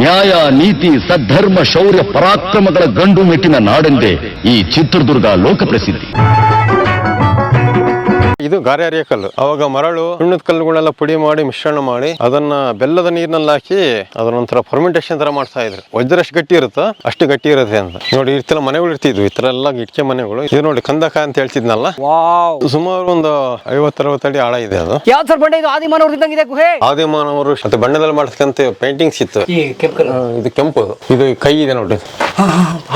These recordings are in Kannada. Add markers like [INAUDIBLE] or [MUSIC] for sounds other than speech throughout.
ನ್ಯಾಯ ನೀತಿ ಸದ್ಧರ್ಮ ಶೌರ್ಯ ಪರಾಕ್ರಮಗಳ ಗಂಡು ಮೆಟ್ಟಿನ ನಾಡೆಂದೇ ಈ ಚಿತ್ರದುರ್ಗ ಲೋಕಪ್ರಸಿದ್ಧಿ ಇದು ಗಾರೆ ಕಲ್ಲು. ಅವಾಗ ಮರಳು ಸುಣ್ಣದ ಕಲ್ಲುಗಳೆಲ್ಲ ಪುಡಿ ಮಾಡಿ ಮಿಶ್ರಣ ಮಾಡಿ ಅದನ್ನ ಬೆಲ್ಲದ ನೀರಿನಲ್ಲಿ ಹಾಕಿ ಅದನ್ನೊಂಥರ ಫರ್ಮೆಂಟೇಶನ್ ತರ ಮಾಡ್ತಾ ಇದ್ರು. ವಜ್ರ ಎಷ್ಟು ಗಟ್ಟಿ ಇರುತ್ತೋ? ಅಷ್ಟು ಗಟ್ಟಿ ಇರುತ್ತೆ ಅಂತ. ನೋಡಿ ತರ ಮನೆಗಳು ಇರ್ತಿದ್ವು. ಈ ತರ ಎಲ್ಲ ಇಟ್ಕೆ ಮನೆಗಳು. ಇದು ನೋಡಿ ಕಂದಕ ಅಂತ ಹೇಳ್ತಿದ್ನಲ್ಲ? ಸುಮಾರು ಒಂದು ಐವತ್ತರವತ್ತು ಅಡಿ ಆಳ ಇದೆ ಅದು. ಯಾವ ಸರ್ ಬಂಡೆ ಇದು? ಆದಿಮಾನವ್ರು ಇದ್ದಂಗಿದೆ ಗುಹೆ? ಆದಿಮಾನವರು ಮತ್ತೆ ಬಣ್ಣದಲ್ಲಿ ಮಾಡ್ತಕ್ಕಂತ ಪೇಂಟಿಂಗ್ಸ್ ಇತ್ತು. ಇದು ಕೆಂಪು ಇದು ಕೈ ಇದೆ ನೋಡಿ.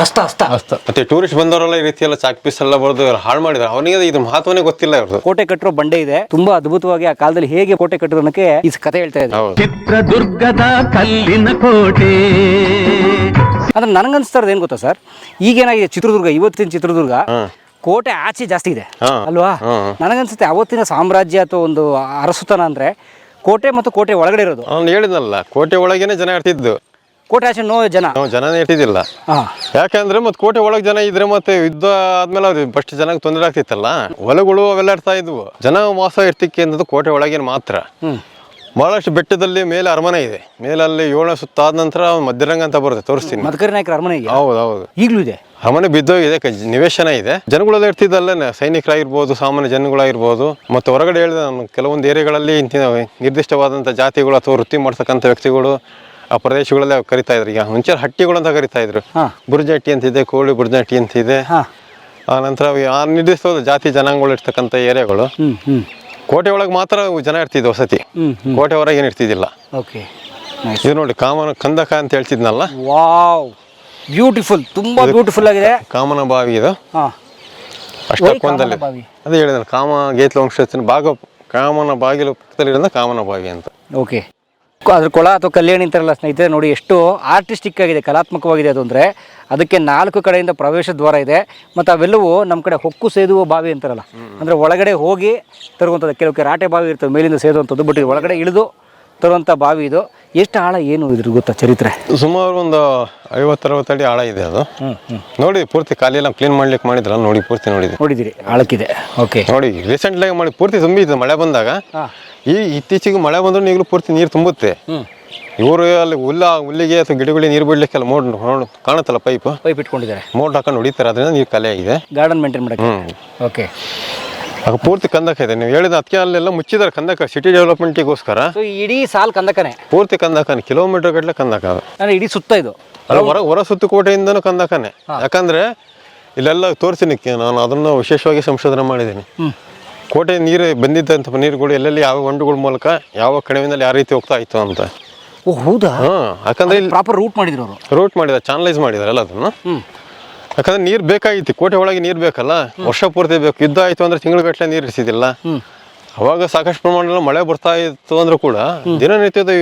ಅಷ್ಟ ಅಷ್ಟ ಮತ್ತೆ ಟೂರಿಸ್ಟ್ ಬಂದವರೆಲ್ಲ ಈ ರೀತಿ ಎಲ್ಲ ಚಾಕ್ ಪೀಸ್ ಎಲ್ಲ ಬರೆದು ಹಾಳು ಮಾಡಿದ್ರೆ. ಅವನಿಗೆ ಇದು ಮಹತ್ವನೇ ಗೊತ್ತಿಲ್ಲ ಇವ್ರದ್ದು ಕೋಟೆ ಕಟ್ಟಿರೋ ಬಂಡೆ ಇದೆ. ತುಂಬಾ ಅದ್ಭುತವಾಗಿ ಆ ಕಾಲದಲ್ಲಿ ಹೇಗೆ ಕೋಟೆ ಕಟ್ಟಿರೋ ಈ ಕಥೆ ಹೇಳ್ತಾ ಇದೆ ಚಿತ್ರದುರ್ಗದ ಕಲ್ಲಿನ ಕೋಟೆ. ಅಂದ್ರೆ ನನಗನ್ಸ್ತಾರದು ಏನ್ ಗೊತ್ತಾ ಸರ್? ಈಗೇನಾಗಿದೆ ಚಿತ್ರದುರ್ಗ ಇವತ್ತಿನ ಚಿತ್ರದುರ್ಗ ಕೋಟೆ ಆಚೆ ಜಾಸ್ತಿ ಇದೆ. ಅಲ್ವಾ. ನನಗನ್ಸುತ್ತೆ ಅವತ್ತಿನ ಸಾಮ್ರಾಜ್ಯ ಅಥವಾ ಒಂದು ಅರಸುತನ ಅಂದ್ರೆ ಕೋಟೆ ಮತ್ತು ಕೋಟೆ ಒಳಗಡೆ ಇರೋದು. ಹೇಳಿದಲ್ಲ ಹೇಳಿದ್ನಲ್ಲ ಕೋಟೆ ಒಳಗೇನೆ ಜನ ಇರ್ತಿದ್ದು. ಕೋಟೆ ಆಚೆ ನೋ ಜನ. ನಾವು ಜನನೇ ಇಟ್ಟಿದ್ದಿಲ್ಲ. ಹಾ. ಯಾಕಂದ್ರೆ ಮತ್ತೆ ಕೋಟೆ ಒಳಗೆ ಜನ ಇದ್ರೆ ಮತ್ತೆ ಯುದ್ಧ ಆದ್ಮೇಲೆ ಅವ್ರಿಗೆ ಫಸ್ಟ್ ಜನಕ್ಕೆ ತೊಂದರೆ ಆಗ್ತಿತ್ತಲ್ಲ? ಹೊಲಗಳು ಅವೆಲ್ಲ ಇರ್ತಾ ಇದ್ವು. ಜನ ವಾಸ ಇರ್ತಿಕ್ಕೆ ಅನ್ನೋದು ಕೋಟೆ ಒಳಗೇನು ಮಾತ್ರ. ಬಹಳಷ್ಟು ಬೆಟ್ಟದಲ್ಲಿ ಮೇಲೆ ಅರಮನೆ ಇದೆ. ಮೇಲಲ್ಲಿ ಏಳನೇ ಸುತ್ತ ಆದ ನಂತರ ಮಧ್ಯರಂಗ ಅಂತ ಬರುತ್ತೆ ತೋರಿಸ್ತೀನಿ. ಮದಕರಿ ನಾಯಕರ ಅರಮನೆ ಇದೆಯಾ ಹೌದು ಹೌದು. ಈಗಲೂ ಇದೆ? ಅರಮನೆ ಬಿದ್ದೋಗಿದೆ ಕ- ನಿವೇಶನ ಇದೆ. ಜನಗಳೆಲ್ಲ ಇರ್ತಿದ್ದಲ್ಲೇ ಸೈನಿಕರಾಗಿರ್ಬೋದು ಸಾಮಾನ್ಯ ಜನಗಳಾಗಿರ್ಬೋದು. ಮತ್ತು ಹೊರಗಡೆ ಹೇಳಿದ ನಾನು ಕೆಲವೊಂದು ಏರಿಯಾಗಳಲ್ಲಿ ಇಂಥ ನಿರ್ದಿಷ್ಟವಾದಂಥ ಜಾತಿಗಳು ಅಥವಾ ವೃತ್ತಿ ಮಾಡ್ತಕ್ಕಂಥ ವ್ಯಕ್ತಿಗಳು ಆ ಪ್ರದೇಶಗಳಲ್ಲಿ ಕರಿತಾ ಇದ್ರು. ಈಗ ಮುಂಚೆ ಹಟ್ಟಿಗಳು ಅಂತ ಕರಿತಾ ಇದ್ರು. ಬುರ್ಜಟ್ಟಿ ಅಂತಿದೆ ಕೋಳಿ ಬುರ್ಜಟ್ಟಿ ಅಂತಿದೆ. ಇದೆ ಆ ನಂತರ ಆ ನಿರ್ದಿಷ್ಟವಾದ ಜಾತಿ ಜನಾಂಗಗಳು ಇರ್ತಕ್ಕಂತ ಏರಿಯಾಗಳು. ಕೋಟೆ ಒಳಗೆ ಮಾತ್ರ ಜನ ಇರ್ತಿದ್ವು ವಸತಿ. ಕೋಟೆ ಹೊರಗೆ ಏನು ಇರ್ತಿದ್ದಿಲ್ಲ. ಇದು ನೋಡಿ ಕಾಮನ ಕಂದಕ ಅಂತ ಹೇಳ್ತಿದ್ನಲ್ಲ? ವಾವ್. ಬ್ಯೂಟಿಫುಲ್ ತುಂಬಾ ಬ್ಯೂಟಿಫುಲ್ ಆಗಿದೆ. ಕಾಮನ ಬಾವಿ ಇದು. ಅಷ್ಟಕ್ಕೊಂದಲ್ಲಿ. ಅದೇ ಹೇಳಿದ್ರೆ ಕಾಮ ಗೇತ್ಲ ವಂಶಸ್ಥನ ಭಾಗ ಕಾಮನ ಬಾಗಿಲು ಪಕ್ಕದಲ್ಲಿ ಕಾಮನ ಬಾವಿ ಅಂತ. ಓಕೆ. ಅದ್ರ ಕೊಳ ಅಥವಾ ಕಲ್ಯಾಣಿ ಅಂತಾರಲ್ಲ ಸ್ನೇಹಿತರೆ ನೋಡಿ ಎಷ್ಟು ಆರ್ಟಿಸ್ಟಿಕ್ ಆಗಿದೆ ಕಲಾತ್ಮಕವಾಗಿದೆ ಅದು ಅಂದರೆ ಅದಕ್ಕೆ ನಾಲ್ಕು ಕಡೆಯಿಂದ ಪ್ರವೇಶ ದ್ವಾರ ಇದೆ. ಮತ್ತು ಅವೆಲ್ಲವೂ ನಮ್ಮ ಕಡೆ ಹೊಕ್ಕು ಸೇದುವ ಬಾವಿ ಅಂತಾರಲ್ಲ. ಅಂದರೆ ಒಳಗಡೆ ಹೋಗಿ ತರುವಂಥದ್ದು ಕೆಲವು ರಾಟೆ ಬಾವಿ ಇರ್ತವೆ ಮೇಲಿಂದ ಸೇದುವಂಥದ್ದು ಬಟ್ ಒಳಗಡೆ ಇಳಿದು ತರುವಂಥ ಬಾವಿ ಇದು. ಎಷ್ಟು ಆಳ ಏನು ಇದ್ರ ಗೊತ್ತಾ ಚರಿತ್ರೆ? ಸುಮಾರು ಒಂದು ಐವತ್ತರವತ್ತು ಅಡಿ ಆಳ ಇದೆ ಅದು. ನೋಡಿ ಪೂರ್ತಿ ಖಾಲಿ ಎಲ್ಲ ಕ್ಲೀನ್ ಮಾಡ್ಲಿಕ್ಕೆ ಮಾಡಿದ್ರಲ್ಲ ನೋಡಿ ಪೂರ್ತಿ ನೋಡಿದ್ರಿ. ನೋಡಿದಿರಿ ಆಳಕ್ಕಿದೆ. ಓಕೆ ನೋಡಿ ರೀಸೆಂಟ್ಲಾಗಿ ಮಾಡಿ ಪೂರ್ತಿ ತುಂಬಿತ್ತು ಮಳೆ ಬಂದಾಗ. ಹಾಂ. ಈ ಇತ್ತೀಚೆಗೆ ಮಳೆ ಬಂದ್ರೆ ಈಗಲೂ ಪೂರ್ತಿ ನೀರು ತುಂಬುತ್ತೆ. ಇವರು ಅಲ್ಲಿ ಹುಲ್ಲ ಹುಲ್ಲಿಗೆ ಅಥವಾ ಗಿಡಗಳಿಗೆ ನೀರು ಬಿಡ್ಲಿಕ್ಕೆಲ್ಲ ಮೋಡ್ ನೋಡು ಕಾಣುತ್ತಲ್ಲ ಪೈಪ್? ಪೈಪ್ ಇಟ್ಕೊಂಡಿದ್ದಾರೆ. ಮೋಡ್ ಹಾಕೊಂಡು ಹೊಡಿತಾರೆ ಅದರಿಂದ ನೀರು ಕಲೆ ಆಗಿದೆ. ಗಾರ್ಡನ್ ಮೇಂಟೈನ್ ಮಾಡಕ್ಕೆ? ಓಕೆ. ಆಗ ಪೂರ್ತಿ ಕಂದಕ ಇದೆ. ನೀವು ಹೇಳಿದ ಅದಕ್ಕೆ ಅಲ್ಲೆಲ್ಲ ಮುಚ್ಚಿದ್ದಾರೆ ಕಂದಕ ಸಿಟಿ ಡೆವಲಪ್ಮೆಂಟಿಗೋಸ್ಕರ ಇಡೀ ಸಾಲ್ ಕಂದಕನೇ? ಪೂರ್ತಿ ಕಂದಕನ ಕಿಲೋಮೀಟರ್ ಗಟ್ಟಲೆ ಕಂದಕ ಅದು. ಇಡೀ ಸುತ್ತ ಇದು? ಅಲ್ಲ ಹೊರ ಹೊರ ಸುತ್ತು ಕಂದಕನೇ. ಕಂದಕನೆ ಯಾಕಂದ್ರೆ ಇಲ್ಲೆಲ್ಲ ತೋರಿಸಿನಿ ನಾನು ಅದನ್ನು ವಿಶೇಷವಾಗಿ ಸಂಶೋಧನೆ ಮಾಡಿದ್ದೀನಿ. ಕೋಟೆ ನೀರು ಬಂದಿದ್ದಂಥ ನೀರುಗಳು ಎಲ್ಲೆಲ್ಲಿ ಯಾವ ಹೊಂಡುಗಳ ಮೂಲಕ ಯಾವ ಕಣಿವೆನಲ್ಲಿ ಯಾವ ರೀತಿ ಹೋಗ್ತಾ ಇತ್ತು ಅಂತ. ಓ ಹೌದಾ? ಹಾಂ ಯಾಕಂದ್ರೆ ಇಲ್ಲಿ ಪ್ರಾಪರ್ ರೂಟ್ ಮಾಡಿದ್ರು ಅವರು. ರೂಟ್ ಮಾಡಿದ ಚಾನಲೈಸ್ ಮಾಡಿದಾರಲ್ಲ ಅದನ್ನು. ಯಾಕಂದ್ರೆ ನೀರು ಬೇಕಾಗಿತ್ತು ಕೋಟೆ ಒಳಗೆ ನೀರು ಬೇಕಲ್ಲ ವರ್ಷ ಪೂರ್ತಿ ಬೇಕು. ಯುದ್ಧ ಆಯಿತು ಅಂದ್ರೆ ತಿಂಗಳುಗಟ್ಟಲೆ ನೀರು ಇರ್ತಿದ್ದಿಲ್ಲ ಹ್ಞೂ ಅವಾಗ ಸಾಕಷ್ಟು ಪ್ರಮಾಣದಲ್ಲಿ ಮಳೆ ಬರ್ತಾ ಇತ್ತು ಅಂದ್ರೂ ಕೂಡ ದಿನನಿತ್ಯದ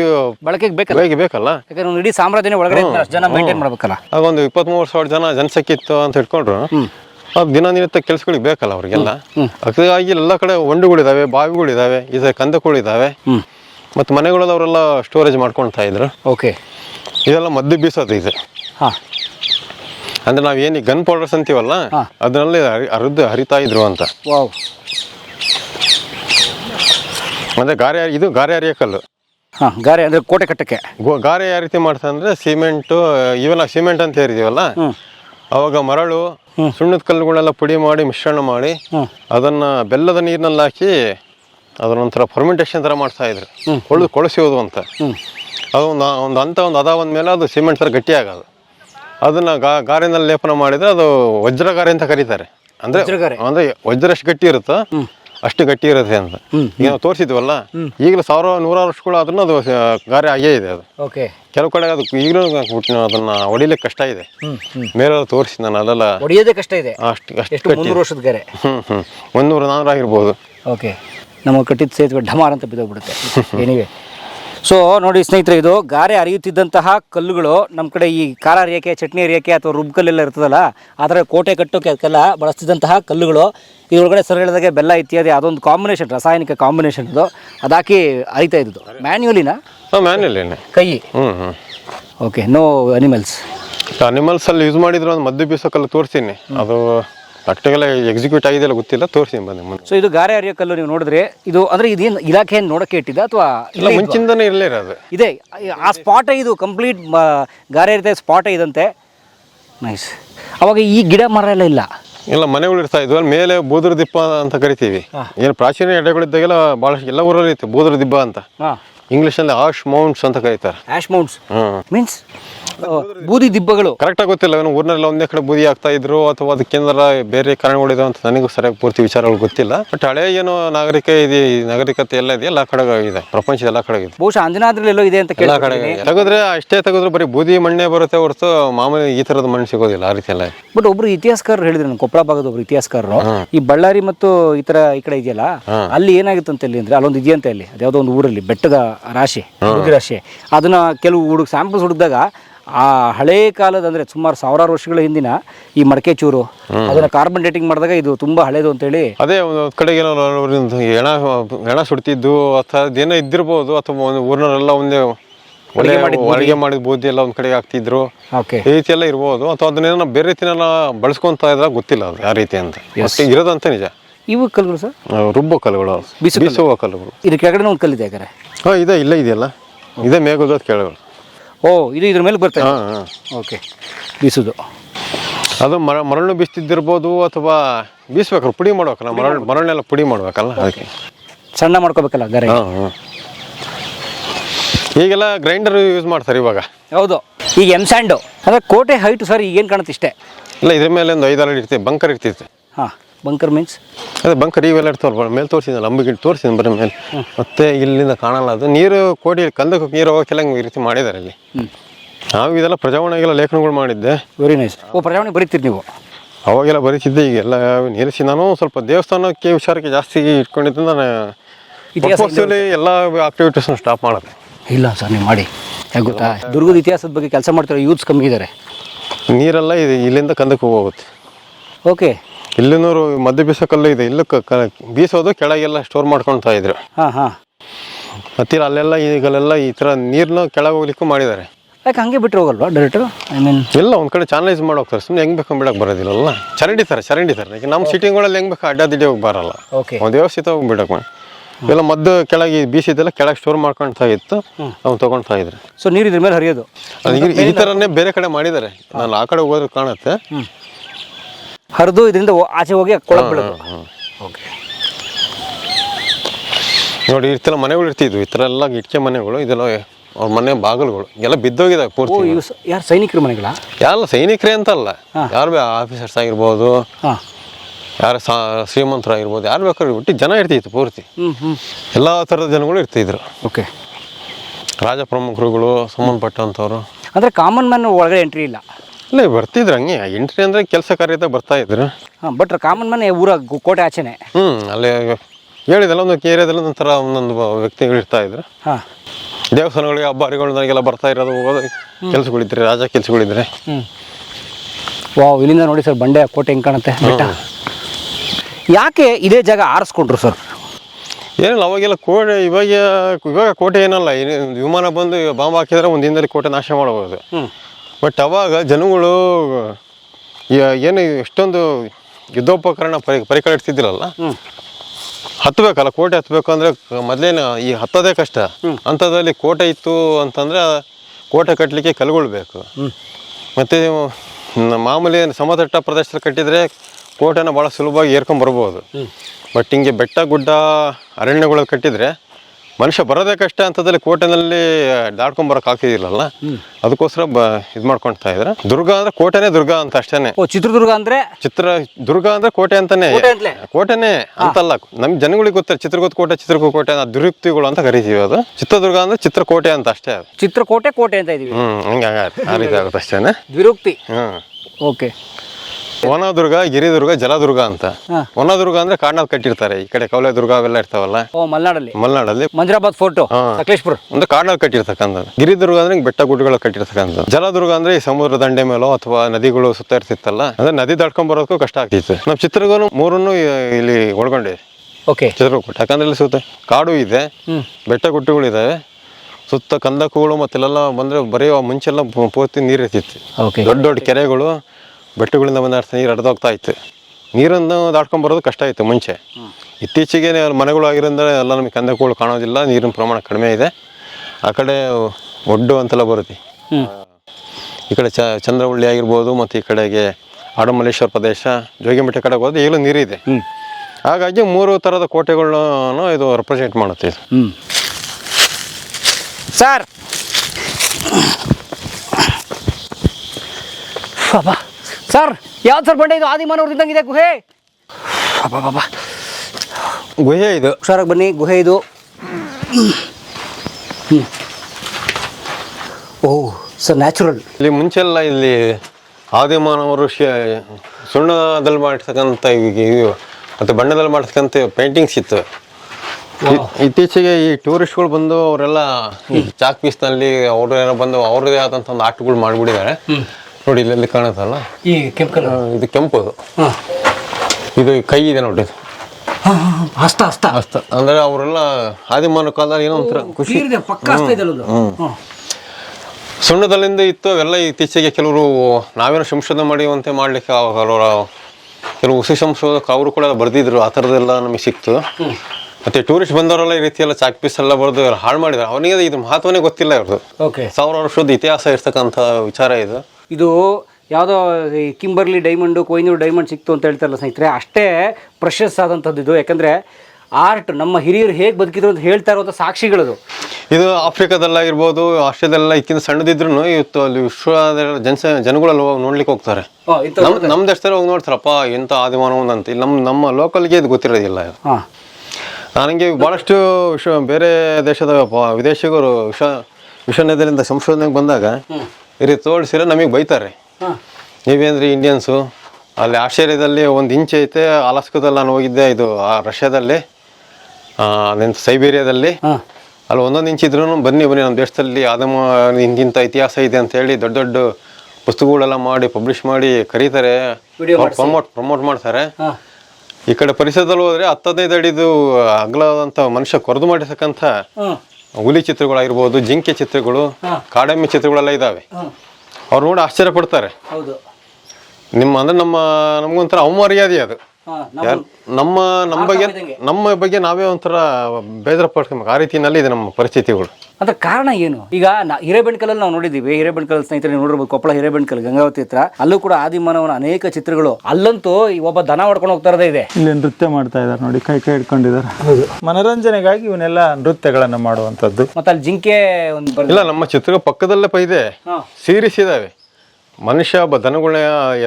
ಬಳಕೆಗೆ ಬೇಕಲ್ಲ. ಬೇಕಲ್ಲ. ಯಾಕಂದ್ರೆ ಒಂದು ಇಡೀ ಸಾಮ್ರಾಜ್ಯನೇ ಒಳಗಡೆ ಜನ ಮೇಂಟೈನ್ ಮಾಡ್ಬೇಕಲ್ಲ. ಆಗ ಒಂದು ಇಪ್ಪತ್ತ್ಮೂರು ಸಾವಿರ ಜನ ಜನಸಂಖ್ಯೆ ಇತ್ತು ಅಂತ ಇಟ್ಕೊಂಡ್ರು ಅದು ದಿನನಿತ್ಯ ಕೆಲಸಗಳಿಗೆ ಬೇಕಲ್ಲ ಅವ್ರಿಗೆಲ್ಲ. ಹಾಗಾಗಿ ಎಲ್ಲ ಕಡೆ ಒಂಡುಗಳಿದಾವೆ ಬಾವಿಗಳಿದಾವೆ ಇದೆ ಕಂದಗಳಿದಾವೆ ಮತ್ತು ಮನೆಗಳಲ್ಲಿ ಅವರೆಲ್ಲ ಸ್ಟೋರೇಜ್ ಮಾಡ್ಕೊಳ್ತಾ ಇದ್ರು. ಓಕೆ. ಇದೆಲ್ಲ ಮದ್ದು ಬೀಸೋದು ಇದೆ. ಅಂದ್ರೆ ನಾವು ಏನು ಗನ್ ಪೌಡರ್ಸ್ ಅಂತೀವಲ್ಲ ಅದ್ರಲ್ಲಿ ಹರಿದು ಹರಿತಾ ಇದ್ರು ಅಂತ. ಅಂದ್ರೆ ಗಾರೆ ಇದು ಗಾರೆ ಹರಿಯ ಕಲ್ಲು. ಗಾರೆ ಅಂದ್ರೆ ಕೋಟೆ ಕಟ್ಟಕ್ಕೆ. ಗಾರೆ ಯಾವ ರೀತಿ ಮಾಡ್ತಾ ಅಂದ್ರೆ ಸಿಮೆಂಟು ಇವೆಲ್ಲ ಸಿಮೆಂಟ್ ಅಂತ ಹೇರಿದೀವಲ್ಲ ಹ್ಞೂ ಅವಾಗ ಮರಳು ಸುಣ್ಣದ ಕಲ್ಲುಗಳೆಲ್ಲ ಪುಡಿ ಮಾಡಿ ಮಿಶ್ರಣ ಮಾಡಿ. ಅದನ್ನ ಬೆಲ್ಲದ ನೀರಿನಲ್ಲಿ ಹಾಕಿ ಅದನ್ನೊಂಥರ ಫರ್ಮೆಂಟೇಷನ್ ಥರ ಮಾಡ್ತಾ ಇದ್ರು. ಕೊಳು ಕೊಳಸೋದು ಅಂತ. ಅದು ಒಂದು ಒಂದು ಹಂತ ಒಂದು ಅದ ಮೇಲೆ ಅದು ಸಿಮೆಂಟ್ ಥರ ಗಟ್ಟಿ ಆಗೋದು ಅದನ್ನ ಗಾ ಗಾರಿನಲ್ಲಿ ಲೇಪನ ಮಾಡಿದ್ರೆ ಅದು ವಜ್ರ ಗಾರೆ ಅಂತ ಕರೀತಾರೆ. ಅಂದ್ರೆ ವಜ್ರಗಾರೆ. ಅಂದ್ರೆ ವಜ್ರ ಎಷ್ಟು ಗಟ್ಟಿ ಇರುತ್ತೋ? ಅಷ್ಟು ಗಟ್ಟಿ ಇರುತ್ತೆ ಅಂತ. ಈಗ ನಾವು ತೋರಿಸಿದ್ವಲ್ಲ ಈಗಲೂ ಸಾವಿರ ನೂರಾರು ವರ್ಷಗಳು ಆದ್ರೂ ಅದು ಗಾರೆ ಆಗೇ ಇದೆ ಅದು. ಓಕೆ. ಕೆಲವು ಕಡೆ ಅದು ಈಗಲೂ ಅದನ್ನ ಹೊಡಿಲಿಕ್ಕೆ ಕಷ್ಟ ಇದೆ. ಹ್ಞೂ ಹ್ಞೂ ಮೇಲೆ ತೋರಿಸಿ ನಾನು ಅದೆಲ್ಲ ಹೊಡಿಯೋದೇ ಕಷ್ಟ ಇದೆ. ಅಷ್ಟು ಅಷ್ಟು ಎಷ್ಟು ಮುನ್ನೂರು ವರ್ಷದ ಗಾರೆ. ಹ್ಞೂ ನಾನ್ನೂರು ಆಗಿರ್ಬೋದು ಓಕೆ. ನಮಗೆ ಕಟ್ಟಿದ ಸೇತುವೆ ಢಮಾರ್ ಅಂತ ಬಿದ್ದೋಗ್ಬಿಡುತ್ತೆ. [LAUGHS] ಏನಿವೆ ಸೊ ನೋಡಿ ಸ್ನೇಹಿತರೆ ಇದು ಗಾರೆ ಅರಿಯುತ್ತಿದ್ದಂತಹ ಕಲ್ಲುಗಳು ನಮ್ಮ ಕಡೆ ಈ ಖಾರ ಅರಿಯೋಕೆ ಚಟ್ನಿ ಅರಿಯೋಕೆ ಅಥವಾ ರುಬ್ಕಲ್ಲೆಲ್ಲ ಇರ್ತದಲ್ಲ ಆ ಥರ ಕೋಟೆ ಕಟ್ಟೋಕೆ ಅದಕ್ಕೆಲ್ಲ ಬಳಸ್ತಿದ್ದಂತಹ ಕಲ್ಲುಗಳು. ಇದರೊಳಗಡೆ ಸರ್ ಹೇಳಿದಾಗೆ ಬೆಲ್ಲ ಇತ್ಯಾದಿ ಅದೊಂದು ಕಾಂಬಿನೇಷನ್ ರಾಸಾಯನಿಕ ಕಾಂಬಿನೇಷನ್ ಇದು ಅದಾಕಿ ಅರಿತಾ ಇದ್ದು ಮ್ಯಾನ್ಯಲ್ಲೇನೆ ಕೈ. ಓಕೆ ನೋ ಅನಿಮಲ್ಸ್ ಅನಿಮಲ್ಸ್ ಅಲ್ಲಿ ಯೂಸ್ ಮಾಡಿದ್ರು ಒಂದು ಮದ್ದು ಬೀಸೋಕಲ್ಲ ತೋರಿಸ್ತೀನಿ ಅದು ಪ್ರಾಕ್ಟಿಕಲ್ ಎಕ್ಸಿಕ್ಯೂಟ್ ಆಗಿದೆಯಲ್ಲ ಗೊತ್ತಿಲ್ಲ ತೋರಿಸಿ ಬಂದೆ ಮುಂದೆ ಸೊ ಇದು ಗಾರೆ ಅರಿಯ ಕಲ್ಲು ನೀವು ನೋಡಿದ್ರೆ ಇದು ಅಂದ್ರೆ ಇದೇನು ಇಲಾಖೆ ನೋಡಕ್ಕೆ ಇಟ್ಟಿದ್ದ ಅಥವಾ ಇಲ್ಲ ಮುಂಚಿಂದನೇ ಇರಲೇ ಇರೋದು. ಇದೆ ಆ ಸ್ಪಾಟ್ ಇದು ಕಂಪ್ಲೀಟ್ ಗಾರೆ ಇರುತ್ತೆ ಸ್ಪಾಟ್ ಇದಂತೆ. ನೈಸ್ ಅವಾಗ ಈ ಗಿಡ ಮರ ಎಲ್ಲ ಇಲ್ಲ? ಇಲ್ಲ ಮನೆಗಳು ಇರ್ತಾ ಇದ್ವು. ಅಲ್ಲಿ ಮೇಲೆ ಬೂದ್ರ ದಿಬ್ಬ ಅಂತ ಕರಿತೀವಿ. ಏನು ಪ್ರಾಚೀನ ಎಡೆಗಳಿದ್ದಾಗೆಲ್ಲ ಭಾಳಷ್ಟು ಎಲ್ಲ ಊರಲ್ಲಿ ಇತ್ತು ಬೂದ್ರ ದಿಬ್ಬ ಅಂತ. ಇಂಗ್ಲೀಷ್ ಇಂಗ್ಲೀಷಲ್ಲಿ ಆಶ್ ಮೌಂಟ್ಸ್ ಅಂತ ಕರೀತಾರೆ. ಆಶ್ ಮೌಂಟ್ಸ್. ಹ್ಞೂ ಮೀನ್ಸ್ ಬೂದಿ ದಿಬ್ಬಗಳು. ಕರೆಕ್ಟಾಗಿ ಗೊತ್ತಿಲ್ಲ ಏನು ಊರಿನೆಲ್ಲ ಒಂದೇ ಕಡೆ ಬೂದಿ ಆಗ್ತಾ ಇದ್ರು ಅಥವಾ ಅದಕ್ಕೇನಾರ ಬೇರೆ ಕಾರಣಗಳಿದೆ ಅಂತ ನನಗೂ ಸರಿಯಾಗಿ ಪೂರ್ತಿ ವಿಚಾರಗಳು ಗೊತ್ತಿಲ್ಲ. ಬಟ್ ಹಳೆ ಏನು ನಾಗರಿಕ ಇದೆ ಈ ನಾಗರಿಕತೆ ಎಲ್ಲ ಇದೆ ಎಲ್ಲ ಕಡೆ ಇದೆ ಪ್ರಪಂಚದ ಎಲ್ಲ ಕಡೆ ಇದೆ ಬಹುಶಃ ಅಂಜನಾದ್ರಲ್ಲಿ ಎಲ್ಲೋ ಇದೆ ಅಂತ ಎಲ್ಲ ಕಡೆ ಕೇಳಿ ತೆಗೆದ್ರೆ ಅಷ್ಟೇ ತೆಗೆದ್ರು ಬರೀ ಬೂದಿ ಮಣ್ಣೆ ಬರುತ್ತೆ ಹೊರತು ಮಾಮೂಲಿ ಈ ತರದ ಮಣ್ಣು ಸಿಗೋದಿಲ್ಲ ಆ ರೀತಿ ಎಲ್ಲ. ಬಟ್ ಒಬ್ರು ಇತಿಹಾಸಕಾರರು ಹೇಳಿದ್ರು ನಾನು ಕೊಪ್ಪಳ ಭಾಗದ ಒಬ್ರು ಇತಿಹಾಸಕಾರರು. ಈ ಬಳ್ಳಾರಿ ಮತ್ತು ಈ ತರ ಈ ಕಡೆ ಇದೆಯಲ್ಲ ಅಲ್ಲಿ ಏನಾಗಿತ್ತು ಅಂತ ಹೇಳಿ ಅಂದ್ರೆ ಅಲ್ಲೊಂದು ಇದೆಯಂತೆ ಅಲ್ಲಿ ಅದ್ಯಾವುದೋ ಒಂದು ಊರಲ್ಲಿ ಬೆಟ್ಟದ ರಾಶಿ ರಾಶಿ. ಅದನ್ನ ಕೆಲವು ಹುಡುಗ ಸ್ಯಾಂಪಲ್ಸ್ ಹುಡುಕಿದಾಗ ಆ ಹಳೇ ಕಾಲದ ಅಂದ್ರೆ ಸುಮಾರು ಸಾವಿರಾರು ವರ್ಷಗಳ ಹಿಂದಿನ ಈ ಮಡಕೆ ಚೂರು ಅದನ್ನ ಕಾರ್ಬನ್ ಡೇಟಿಂಗ್ ಮಾಡಿದಾಗ ಇದು ತುಂಬಾ ಹಳೇದು ಅಂತೇಳಿ ಅದೇ ಒಂದು ಕಡೆಗೆ ಹೆಣ ಹೆಣ ಸುಡ್ತಿದ್ದು ಅಥವಾ ಏನೋ ಇದ್ದಿರ್ಬೋದು ಅಥವಾ ಒಂದು ಊರಿನವರೆಲ್ಲ ಒಂದೇ ಮಾಡಿ ಅಡುಗೆ ಮಾಡಿದ ಬೂದಿ ಎಲ್ಲ ಒಂದು ಕಡೆಗೆ ಹಾಕ್ತಿದ್ರು. ಓಕೆ ಈ ರೀತಿ ಎಲ್ಲ ಇರ್ಬೋದು ಅಥವಾ ಅದನ್ನೇನೋ ಬೇರೆ ರೀತಿನೆಲ್ಲ ಬಳಸ್ಕೊಂತ ಇದ್ರೆ ಗೊತ್ತಿಲ್ಲ ಅದು ಯಾವ ರೀತಿ ಅಂತ. ಇರೋದಂತ ನಿಜ. ಇವು ಕಲ್ಲುಗಳು ಸರ್? ರುಬ್ಬೋ ಕಲ್ಲುಗಳು. ಬೀಸು ಬೀಸುವ ಕಲ್ಲುಗಳು. ಇದ್ರ ಕೆಳಗಡೆ ಒಂದು ಕಲ್ಲಿದೆ ಯಾಕಂದ್ರೆ ಹಾಂ ಇದೆ ಇಲ್ಲ ಇದೆಯಲ್ಲ. ಇದೇ ಮೇಘದ ಕೆಳಗಳು ಓ ಇದು ಇದ್ರ ಮೇಲೆ ಬರ್ತದೆ ಹಾಂ ಹಾಂ. ಓಕೆ. ಬೀಸುದು. ಅದು ಮರ ಮರಳು ಬೀಸ್ತಿದ್ದಿರ್ಬೋದು ಅಥವಾ ಬೀಸ್ಬೇಕು ಪುಡಿ ಮಾಡ್ಬೇಕಲ್ಲ ಮರಳು ಮರಳನ್ನೆಲ್ಲ ಪುಡಿ ಮಾಡ್ಬೇಕಲ್ಲ ಅದಕ್ಕೆ. ಸಣ್ಣ ಮಾಡ್ಕೋಬೇಕಲ್ಲ ಗರೆ? ಹಾಂ ಹಾಂ. ಈಗೆಲ್ಲ ಗ್ರೈಂಡರ್ ಯೂಸ್ ಮಾಡ್ತಾರೆ ಇವಾಗ. ಹೌದು. ಈಗ ಎಂ ಸ್ಯಾಂಡು ಅದೇ ಕೋಟೆ ಹೈಟ್ ಸರ್ ಈಗೇನು ಕಾಣುತ್ತೆ ಇಷ್ಟೇ? ಇಲ್ಲ ಇದ್ರ ಮೇಲೆ ಒಂದು ಐದಾರು ಇರ್ತೀವಿ ಬಂಕರ್ ಇರ್ತಿತ್ತು ಹಾಂ. ಬಂಕರ್ ಮೀನ್ಸ್ ಅದೇ ಬಂಕರ್ ಇವೆಲ್ಲ ತೋರ್ಬೋದು ಮೇಲೆ ತೋರಿಸಿದ್ನಲ್ಲ ಅಂಬಿಗೆ ತೋರಿಸಿದ್ ಬರೀ ಮೇಲೆ. ಮತ್ತೆ ಇಲ್ಲಿಂದ ಕಾಣಲ್ಲ ಅದು ನೀರು ಕೋಡಿ ಕಂದಕ್ಕೆ ನೀರು ಹೋಗೋಕ್ಕೆಲ್ಲ ಹಿಂಗೆ ಈ ರೀತಿ ಮಾಡಿದ್ದಾರೆ ಇಲ್ಲಿ ನಾವು ಇದೆಲ್ಲ ಪ್ರಜಾವಣೆಗೆಲ್ಲ ಲೇಖನಗಳು ಮಾಡಿದ್ದೆ. ವೆರಿ ನೈಸ್ ಓ ಪ್ರಜಾವಣೆ ಬರೀತೀರಿ ನೀವು? ಅವಾಗೆಲ್ಲ ಬರೀತಿದ್ದೆ ಈಗೆಲ್ಲ ನಿಲ್ಲಿಸಿ ನಾನು ಸ್ವಲ್ಪ ದೇವಸ್ಥಾನಕ್ಕೆ ವಿಚಾರಕ್ಕೆ ಜಾಸ್ತಿ ಇಟ್ಕೊಂಡಿದ್ದ ನಾನು ಇತಿಹಾಸದಲ್ಲಿ ಎಲ್ಲ ಆಕ್ಟಿವಿಟೀಸ್ನ ಸ್ಟಾಪ್ ಮಾಡೋದು. ಇಲ್ಲ ಸರ್ ನೀವು ಮಾಡಿ. ಯಾಕೆ ಗೊತ್ತಾ? ದುರ್ಗದ ಇತಿಹಾಸದ ಬಗ್ಗೆ ಕೆಲಸ ಮಾಡ್ತಾರೆ ಯೂತ್ಸ್ ಕಮ್ಮಿ ಇದ್ದಾರೆ ನೀರೆಲ್ಲ ಇದು ಇಲ್ಲಿಂದ ಕಂದಕ್ಕೆ ಹೋಗುತ್ತೆ. ಓಕೆ ಇಲ್ಲಿನೂರು ಮದ್ಯ ಬೀಸೋ ಕಲ್ಲು ಇದೆ. ಇಲ್ಲೂ ಕ- ಕ- ಬೀಸೋದು ಕೆಳಗೆಲ್ಲ ಸ್ಟೋರ್ ಮಾಡ್ಕೊಳ್ತಾ ಇದ್ರು. ಹಾಂ ಹಾಂ. ಮತ್ತೆ ಅಲ್ಲೆಲ್ಲ ಈಗಲೆಲ್ಲ ಈ ಥರ ನೀರನ್ನ ಕೆಳಗೆ ಹೋಗ್ಲಿಕ್ಕೂ ಮಾಡಿದ್ದಾರೆ. ಯಾಕೆ ಹಂಗೆ ಬಿಟ್ಟರೆ ಹೋಗಲ್ವಾ ಡೈರೆಕ್ಟ್ ಐ ಮೀನ್ ಎಲ್ಲ ಒಂದ್ ಕಡೆ ಚಾನಲೈಸ್ ಮಾಡೋಗ್ತಾರೆ ಸುಮ್ಮನೆ ಹೆಂಗ್ ಬೇಕು ಬಿಡಕ್ ಬರೋದಿಲ್ಲಲ್ಲ. ಚರಂಡಿ ತರ ಈಗ ನಮ್ಮ ಸಿಟಿಗಳಲ್ಲಿ ಹೆಂಗ್ ಬೇಕು ಅಡ್ಡಾದಿಡ್ಡಿ ಹೋಗಿ ಬರಲ್ಲ. ಓಕೆ ಒಂದು ವ್ಯವಸ್ಥಿತ ಹೋಗಿ ಬಿಡಕ್ ಮಾಡಿ. ಎಲ್ಲ ಮದ್ದು ಕೆಳಗೆ ಬೀಸಿದ್ದೆಲ್ಲ ಕೆಳಗೆ ಸ್ಟೋರ್ ಮಾಡ್ಕೊಳ್ತಾ ಇತ್ತು. ಅವ್ನು ತಗೊಳ್ತಾ ಇದ್ರು. ಸೊ ನೀರು ಇದ್ರ ಮೇಲೆ ಹರಿಯೋದು. ಅದು ಈ- ಈ ಥರನೇ ಬೇರೆ ಕಡೆ ಮಾಡಿದ್ದಾರೆ. ನಾನು ಆ ಕಡೆ ಹೋದ್ರೆ ಕಾಣುತ್ತೆ. ಹರಿದು ಇದರಿಂದ ಆಚೆ ಹೋಗಿ ಕೊಳಕ್ ಬೀಳೋದು. ಓಕೆ ನೋಡಿ ಥರ ಮನೆಗಳು ಇರ್ತಿದ್ವು. ಈ ಥರ ಎಲ್ಲ ಇಟ್ಕೆ ಮನೆಗಳು ಇದೆಲ್ಲ ಅವ್ರ ಮನೆ ಬಾಗಿಲುಗಳು ಎಲ್ಲ ಬಿದ್ದೋಗಿದಾವೆ ಓ ಪೂರ್ತಿ ಯಾರು ಸೈನಿಕರ ಮನೆಗಳ? ಯಾರಲ್ಲ ಸೈನಿಕರೇ ಅಂತಲ್ಲ ಯಾರು ಬೇ ಆಫೀಸರ್ಸ್ ಆಗಿರ್ಬೋದು ಹಾಂ. ಯಾರು ಸಾ ಶ್ರೀಮಂತರಾಗಿರ್ಬೋದು ಯಾರು ಬೇಕಾದ್ರೂ ಬಿಟ್ಟು ಜನ ಇರ್ತಿತ್ತು ಪೂರ್ತಿ. ಹ್ಞೂ ಹ್ಞೂ ಎಲ್ಲ ಥರದ ಜನಗಳು ಇರ್ತಿದ್ರು. ಓಕೆ ರಾಜ ಪ್ರಮುಖರುಗಳು ಸಂಬಂಧಪಟ್ಟಂಥವ್ರು. ಅಂದರೆ ಕಾಮನ್ ಮ್ಯಾನ್ ಒಳಗಡೆ ಎಂಟ್ರಿ ಇಲ್ಲ. ಇಲ್ಲ ಬರ್ತಿದ್ರು ಹಂಗೆ. ಎಂಟ್ರಿ ಅಂದರೆ ಕೆಲಸ ಕಾರ್ಯದ ಬರ್ತಾ ಇದ್ರು. ಹಾಂ ಬಟ್ ಕಾಮನ್ ಮನೆ ಊರ ಗು- ಕೋಟೆ ಆಚೆನೆ. ಹ್ಞೂ ಅಲ್ಲಿ ಹೇಳಿದಲ್ಲ ಒಂದು ಏರಿಯಾದಲ್ಲಿ ಒಂಥರ ಒಂದೊಂದು ವ್ಯಕ್ತಿಗಳು ಇರ್ತಾ ಇದ್ರು. ಹಾಂ. ದೇವಸ್ಥಾನಗಳಿಗೆ ಹಬ್ಬ ನನಗೆಲ್ಲ ಬರ್ತಾ ಇರೋದು ಹೋಗೋದು ಕೆಲಸಗಳಿದ್ರೆ ರಾಜ ಕೆಲಸಗಳಿದ್ರೆ ಹ್ಞೂ ವಾವ್ ಇಲ್ಲಿಂದ ನೋಡಿ ಸರ್ ಬಂಡೆ ಕೋಟೆ ಹೆಂಗೆ ಕಾಣುತ್ತೆ ಬೆಟ್ಟ. ಯಾಕೆ ಇದೇ ಜಾಗ ಆರಿಸ್ಕೊಂಡ್ರು ಸರ್? ಏನಿಲ್ಲ ಅವಾಗೆಲ್ಲ ಕೋಟೆ ಇವಾಗ ಇವಾಗ ಕೋಟೆ ಏನಲ್ಲ ಏನ್- ವಿಮಾನ ಬಂದು ಬಾಂಬ್ ಹಾಕಿದ್ರೆ ಒಂದು ದಿನದಲ್ಲಿ ಕೋಟೆ ನಾಶ ಮಾಡಬಹುದು ಹ್ಞೂ ಬಟ್ ಅವಾಗ ಜನಗಳು ಏನು ಎಷ್ಟೊಂದು ಯುದ್ಧೋಪಕರಣ ಪರಿ ಪರಿಕರ ಇಡ್ತಿದ್ದಿರಲ್ಲ ಹತ್ತಬೇಕಲ್ಲ ಕೋಟೆ ಹತ್ತಬೇಕು ಅಂದರೆ ಮೊದಲೇನು ಈ ಹತ್ತೋದೇ ಕಷ್ಟ. ಅಂಥದ್ರಲ್ಲಿ ಕೋಟೆ ಇತ್ತು ಅಂತಂದರೆ ಕೋಟೆ ಕಟ್ಟಲಿಕ್ಕೆ ಕಲ್ಗೊಳ್ಬೇಕು ಬೇಕು. ಮತ್ತು ಮಾಮೂಲಿ ಸಮತಟ್ಟ ಪ್ರದೇಶದಲ್ಲಿ ಕಟ್ಟಿದರೆ ಕೋಟೆನ ಭಾಳ ಸುಲಭವಾಗಿ ಏರ್ಕೊಂಬರ್ಬೋದು. ಬಟ್ ಹಿಂಗೆ ಬೆಟ್ಟ ಗುಡ್ಡ ಅರಣ್ಯಗಳಲ್ಲಿ ಕಟ್ಟಿದರೆ ಮನುಷ್ಯ ಬರೋದೇ ಕಷ್ಟ ಅಂತದಲ್ಲಿ ಕೋಟೆನಲ್ಲಿ ದಾಡ್ಕೊಂಡ್ ಬರೋಕೆ ಆಗ್ತಿದಿಲ್ಲಲ್ಲ? ಅದಕ್ಕೋಸ್ಕರ ಬ ಇದು ಮಾಡ್ಕೊಳ್ತಾ ಇದ್ರೆ. ದುರ್ಗ ಅಂದ್ರೆ ಕೋಟೆನೇ ದುರ್ಗ ಅಂತ ಅಷ್ಟೇನೆ. ಓ ಚಿತ್ರದುರ್ಗ ಅಂದ್ರೆ? ಚಿತ್ರ ದುರ್ಗ ಅಂದ್ರೆ ಕೋಟೆ ಅಂತಾನೆ. ಕೋಟೆ ಅಂತಲೇ? ಕೋಟೆನೇ ಅಂತಲ್ಲ. ನಮ್ ಜನಗಳಿಗೆ ಗೊತ್ತ ಚಿತ್ರದುರ್ಗ ಕೋಟೆ ಚಿತ್ರದುರ್ಗ ಕೋಟೆ ಅನ್ನೋ ದುರ್ಯುಕ್ತಿಗಳು ಅಂತ ಕರಿತೀವಿ ಅದು. ಚಿತ್ರದುರ್ಗ ಅಂದ್ರೆ ಚಿತ್ರಕೋಟೆ ಅಂತ ಅಷ್ಟೇ ಅದು. ಚಿತ್ರಕೋಟೆ ಕೋಟೆ ಅಂತ ಇದೀವಿ. ಹ್ಮ್ ಹಂಗೆ ಆ ರೀತಿ ಆಗುತ್ತೆ ಅಷ್ಟೇನೆ. ದ್ವಿರುಕ್ತಿ. ಹ್ಮ್ ಓಕೆ. [LAUGHS] ವನದುರ್ಗ ಗಿರಿದುರ್ಗ ಜಲದುರ್ಗ ಅಂತ. ವನದುರ್ಗ ಅಂದ್ರೆ ಕಾಡ್ನಲ್ಲಿ ಕಟ್ಟಿರ್ತಾರೆ ಈ ಕಡೆ. ಕವಲೆ ದುರ್ಗ ಅವೆಲ್ಲ ಇರ್ತಾವಲ್ಲ. ಓ ಮಲ್ನಾಡಲ್ಲಿ. ಮಲೆನಾಡಲ್ಲಿ. ಮಂಜರಾಬಾದ್ ಫೋಟೋ. ಸಕಲೇಶ್ಪುರ. ಒಂದು ಕಾಡ್ನಲ್ಲಿ ಕಟ್ಟಿರ್ತಕ್ಕಂಥದ್ದು. ಗಿರಿದುರ್ಗ ಅಂದ್ರೆ ಬೆಟ್ಟ ಗುಡ್ಡಗಳು ಕಟ್ಟಿರ್ತಕ್ಕಂಥ ಜಲದುರ್ಗ ಅಂದ್ರೆ ಈ ಸಮುದ್ರ ದಂಡೆ ಮೇಲೋ ಅಥವಾ ನದಿಗಳು ಸುತ್ತ ಇರ್ತಿತ್ತಲ್ಲ ಅಂದ್ರೆ ನದಿ ದಾಟ್ಕೊಂಡ್ ಬರೋದಕ್ಕೂ ಕಷ್ಟ ಆಗ್ತಿತ್ತು. ನಮ್ಮ ಚಿತ್ರಗಳು ಮೂರನ್ನು ಇಲ್ಲಿ ಒಳಗೊಂಡಿದೆ. ಓಕೆ. ಚಿತ್ರಕೂಟ ಯಾಕಂದ್ರೆ ಇಲ್ಲಿ ಸುತ್ತ ಕಾಡು ಇದೆ ಬೆಟ್ಟ ಬೆಟ್ಟ ಗುಡ್ಡಗಳಿದಾವೆ ಸುತ್ತ ಕಂದಕಗಳು ಮತ್ತೆಲ್ಲ ಬಂದ್ರೆ ಬರೀ ಆ ಮುಂಚೆಲ್ಲ ಪೂರ್ತಿ ನೀರು ಇರ್ತಿತ್ತು ದೊಡ್ಡ ದೊಡ್ಡ ಕೆರೆಗಳು ಬೆಟ್ಟಗಳಿಂದ ಬಂದ ನೀರು ಹರಿದೋಗ್ತಾ ಇತ್ತು. ನೀರನ್ನು ದಾಟ್ಕೊಂಡು ಬರೋದು ಕಷ್ಟ ಇತ್ತು ಮುಂಚೆ. ಇತ್ತೀಚೆಗೆ ಮನೆಗಳು ಆಗಿರೋದ್ರಿಂದ ಎಲ್ಲ ನಮಗೆ ಕಂದಕಗಳು ಕಾಣೋದಿಲ್ಲ ನೀರಿನ ಪ್ರಮಾಣ ಕಡಿಮೆ ಇದೆ. ಆ ಕಡೆ ಒಡ್ಡು ಅಂತೆಲ್ಲ ಬರುತ್ತೆ. ಈ ಕಡೆ ಚ ಚಂದ್ರವಳ್ಳಿ ಆಗಿರ್ಬೋದು ಮತ್ತು ಈ ಕಡೆಗೆ ಆಡಮಲ್ಲೇಶ್ವರ ಪ್ರದೇಶ ಜೋಗಿಮಠ ಕಡೆಗೆ ಹೋದ್ರೆ ಈಗಲೂ ನೀರಿದೆ. ಹಾಗಾಗಿ ಮೂರು ಥರದ ಕೋಟೆಗಳನ್ನು ಇದು ರೆಪ್ರೆಸೆಂಟ್ ಮಾಡುತ್ತೆ ಇದು. ಸರ್. ಸರ್ ಯಾವ್ದು ಸರ್ ಬಂಡೆ ಇದು? ಆದಿಮಾನವ್ರು ಇದ್ದಂಗಿದೆ ಗುಹೆ. ಬಾಬಾ ಗುಹೆ ಇದು. ಹುಷಾರಾಗಿ ಬನ್ನಿ ಗುಹೆ ಇದು. ಓ ಸರ್ ನ್ಯಾಚುರಲ್ ಇಲ್ಲಿ ಮುಂಚೆಲ್ಲ ಇಲ್ಲಿ ಆದಿಮಾನವರು ಶ ಸುಣ್ಣದಲ್ಲಿ ಮಾಡಿರ್ತಕ್ಕಂಥ ಇದು ಇವು ಮತ್ತು ಬಣ್ಣದಲ್ಲಿ ಮಾಡಿರ್ತಕ್ಕಂಥ ಪೇಂಟಿಂಗ್ಸ್ ಇತ್ತು. ಇತ್ತೀಚೆಗೆ ಈ ಟೂರಿಸ್ಟ್ಗಳು ಬಂದು ಅವರೆಲ್ಲ ಈ ಚಾಕ್ ಪೀಸ್ನಲ್ಲಿ ಅವರು ಏನೋ ಬಂದು ಅವ್ರದೇ ಆದಂಥ ಒಂದು ಆರ್ಟ್ಗಳು ಮಾಡಿಬಿಟ್ಟಿದ್ದಾರೆ. ನೋಡಿ ಇಲ್ಲೆಲ್ಲಿ ಕಾಣುತ್ತಲ್ಲ? ಈ ಕೆಂಪು ಕಲರ್. ಇದು ಕೆಂಪು ಅದು. ಹಾಂ. ಇದು ಕೈ ಇದೆ ನೋಡಿ. ಹಸ್ತ ಹಸ್ತ. ಹಸ್ತ. ಅಂದ್ರೆ ಅವರೆಲ್ಲ ಆದಿಮಾನ ಕಾಲದಲ್ಲಿ ಏನೋ ಒಂಥರ ಖುಷಿ. ಹ್ಞೂ ಪಕ್ಕ ಹಸ್ತ ಇದೆ ಸುಣ್ಣದಲ್ಲಿಂದ ಇತ್ತು ಅವೆಲ್ಲ ಇತ್ತೀಚೆಗೆ ಕೆಲವರು ನಾವೇನೋ ಸಂಶೋಧನೆ ಮಾಡುವಂತೆ ಮಾಡಲಿಕ್ಕೆ ಅವರ ಕೆಲವು ಹುಸಿ ಸಂಶೋಧಕ ಅವರು ಕೂಡ ಬರೆದಿದ್ರು ಆ ಥರದ್ದೆಲ್ಲ ನಮಗೆ ಸಿಕ್ತು. ಮತ್ತೆ ಟೂರಿಸ್ಟ್ ಬಂದವರೆಲ್ಲ ಈ ರೀತಿಯೆಲ್ಲ ಚಾಕ್ ಪೀಸ್ ಎಲ್ಲ ಬರೆದು ಹಾಳು ಮಾಡಿದ್ರು ಅವನಿಗೆ ಇದು ಮಹತ್ವನೇ ಗೊತ್ತಿಲ್ಲ ಇವ್ರದ್ದು. ಓಕೆ ಸಾವಿರ ವರ್ಷದ ಇತಿಹಾಸ ಇರ್ತಕ್ಕಂಥ ವಿಚಾರ ಇದು. ಇದು ಯಾವುದೋ ಈ ಕಿಂಬರ್ಲಿ ಡೈಮಂಡು ಕೊಯ್ನೂರು ಡೈಮಂಡ್ ಸಿಕ್ತು ಅಂತ ಹೇಳ್ತಾರಲ್ಲ ಸ್ನೇಹಿತರೆ ಅಷ್ಟೇ ಪ್ರಶಸ್ ಆದಂಥದ್ದು ಇದು ಯಾಕಂದರೆ ಆರ್ಟ್ ನಮ್ಮ ಹಿರಿಯರು ಹೇಗೆ ಬದುಕಿದ್ರು ಅಂತ ಹೇಳ್ತಾ ಇರೋಂಥ ಸಾಕ್ಷಿಗಳದು ಇದು ಆಫ್ರಿಕಾದಲ್ಲಾಗಿರ್ಬೋದು ಆಸ್ಟ್ರೇಲಿಯಾದಲ್ಲ ಇಕ್ಕಿಂತ ಸಣ್ಣದಿದ್ರು ಇವತ್ತು ಅಲ್ಲಿ ವಿಶ್ವದ ಜನಸ ಜನಗಳೆಲ್ಲ ಹೋಗಿ ನೋಡ್ಲಿಕ್ಕೆ ಹೋಗ್ತಾರೆ ನಮ್ಮ ನಮ್ಮ ದೇಶದಲ್ಲಿ ಹೋಗಿ ನೋಡ್ತಾರಪ್ಪ ಎಂಥ ಆದಿಮಾನ ಅಂತ ಇಲ್ಲಿ ನಮ್ಮ ನಮ್ಮ ಲೋಕಲ್ಗೆ ಇದು ಗೊತ್ತಿರೋದಿಲ್ಲ. ನನಗೆ ಭಾಳಷ್ಟು ವಿಶ್ವ ಬೇರೆ ದೇಶದ ವಿದೇಶಿಗರು ವಿಶ್ವ ವಿಶ್ವವಿದ್ಯಾಲಯದಿಂದ ಸಂಶೋಧನೆಗೆ ಬಂದಾಗ ರೀತಿ ತೋರಿಸಿದ್ರೆ ನಮಗೆ ಬೈತಾರೆ. ನೀವೇನ್ರಿ ಇಂಡಿಯನ್ಸು ಅಲ್ಲಿ ಆಸ್ಟ್ರೇಲಿಯಾದಲ್ಲಿ ಒಂದು ಇಂಚ್ ಐತೆ ಅಲಾಸ್ಕದಲ್ಲಿ ನಾನು ಹೋಗಿದ್ದೆ ಇದು ಆ ರಷ್ಯಾದಲ್ಲಿ ಆ, ಸೈಬೇರಿಯಾದಲ್ಲಿ. ಅಲ್ಲಿ ಒಂದೊಂದು ಇಂಚ್ ಇದ್ರೂ ಬನ್ನಿ ಬನ್ನಿ ನಮ್ಮ ದೇಶದಲ್ಲಿ ಆದಮ ಇಂತಿಂಥ ಇತಿಹಾಸ ಇದೆ ಅಂತ ಹೇಳಿ ದೊಡ್ಡ ದೊಡ್ಡ ಪುಸ್ತಕಗಳೆಲ್ಲ ಮಾಡಿ ಪಬ್ಲಿಷ್ ಮಾಡಿ ಕರೀತಾರೆ. ಪ್ರಮೋಟ್ ಪ್ರಮೋಟ್ ಮಾಡ್ತಾರೆ. ಈ ಕಡೆ ಪರಿಸರದಲ್ಲಿ ಹೋದ್ರೆ ಹತ್ತದೈದು ಅಡಿದು ಅಗಲದಂಥ ಮನುಷ್ಯ ಕೊರೆದು ಮಾಡಿರ್ತಕ್ಕಂಥ ಹಾಂ. ಹುಲಿ ಚಿತ್ರಗಳಾಗಿರ್ಬೋದು ಜಿಂಕೆ ಚಿತ್ರಗಳು. ಕಾಡೆಮ್ಮೆ ಚಿತ್ರಗಳೆಲ್ಲ ಇದ್ದಾವೆ ಅವ್ರು ನೋಡಿ ಆಶ್ಚರ್ಯ ಪಡ್ತಾರೆ ಹೌದು. ನಿಮ್ಮ ಅಂದ್ರೆ ನಮ್ಮ ನಮಗೊಂಥರ ಅವಮರ್ಯಾದೆ ಅದು. ನಮ್ಮ ನಮ್ಮ ಬಗ್ಗೆ ನಮ್ಮ ಬಗ್ಗೆ ನಾವೇ ಒಂಥರ ಬೇಜಾರು ಪಡ್ಕೊಬೇಕು. ಆ ರೀತಿಯಲ್ಲಿ ಇದೆ ನಮ್ಮ ಪರಿಸ್ಥಿತಿಗಳು. ಅದ್ರ ಕಾರಣ ಏನು? ಈಗ ನಾ ಹಿರೇಬೆಣ್ಕಲಲ್ಲಿ ನಾವು ನೋಡಿದ್ದೀವಿ ಹಿರೇಬೆಣ್ಕಲ್ ಸ್ನೇಹಿತರೆ ನೋಡಿರ್ಬೋದು ಕೊಪ್ಪಳ ಹಿರೇಬೆಣ್ಕಲ್ ಗಂಗಾವತಿ ಹತ್ರ. ಅಲ್ಲೂ ಕೂಡ ಆದಿಮಾನವನ ಅನೇಕ ಚಿತ್ರಗಳು. ಅಲ್ಲಂತೂ ಒಬ್ಬ ದನ ಹೊಡ್ಕೊಂಡು ಹೋಗ್ತಾ ಇರೋದೇ ಇದೆ. ಇಲ್ಲಿ ನೃತ್ಯ ಮಾಡ್ತಾ ಇದ್ದಾರೆ ನೋಡಿ ಕೈ ಕೈ ಇಟ್ಕೊಂಡಿದ್ದಾರೆ ಮನೋರಂಜನೆಗಾಗಿ ಇವನ್ನೆಲ್ಲ ನೃತ್ಯಗಳನ್ನು ಮಾಡುವಂತದ್ದು ಮತ್ತೆ ಅಲ್ಲಿ ಜಿಂಕೆ ಒಂದು ಇಲ್ಲ ನಮ್ಮ ಚಿತ್ರ ಪಕ್ಕದಲ್ಲೇ ಪ ಇದೆ. ಸೀರಿಸಿದಾವೆ. ಸೀರೀಸ್ ಇದಾವೆ ಮನುಷ್ಯ ಒಬ್ಬ ದನಗಳ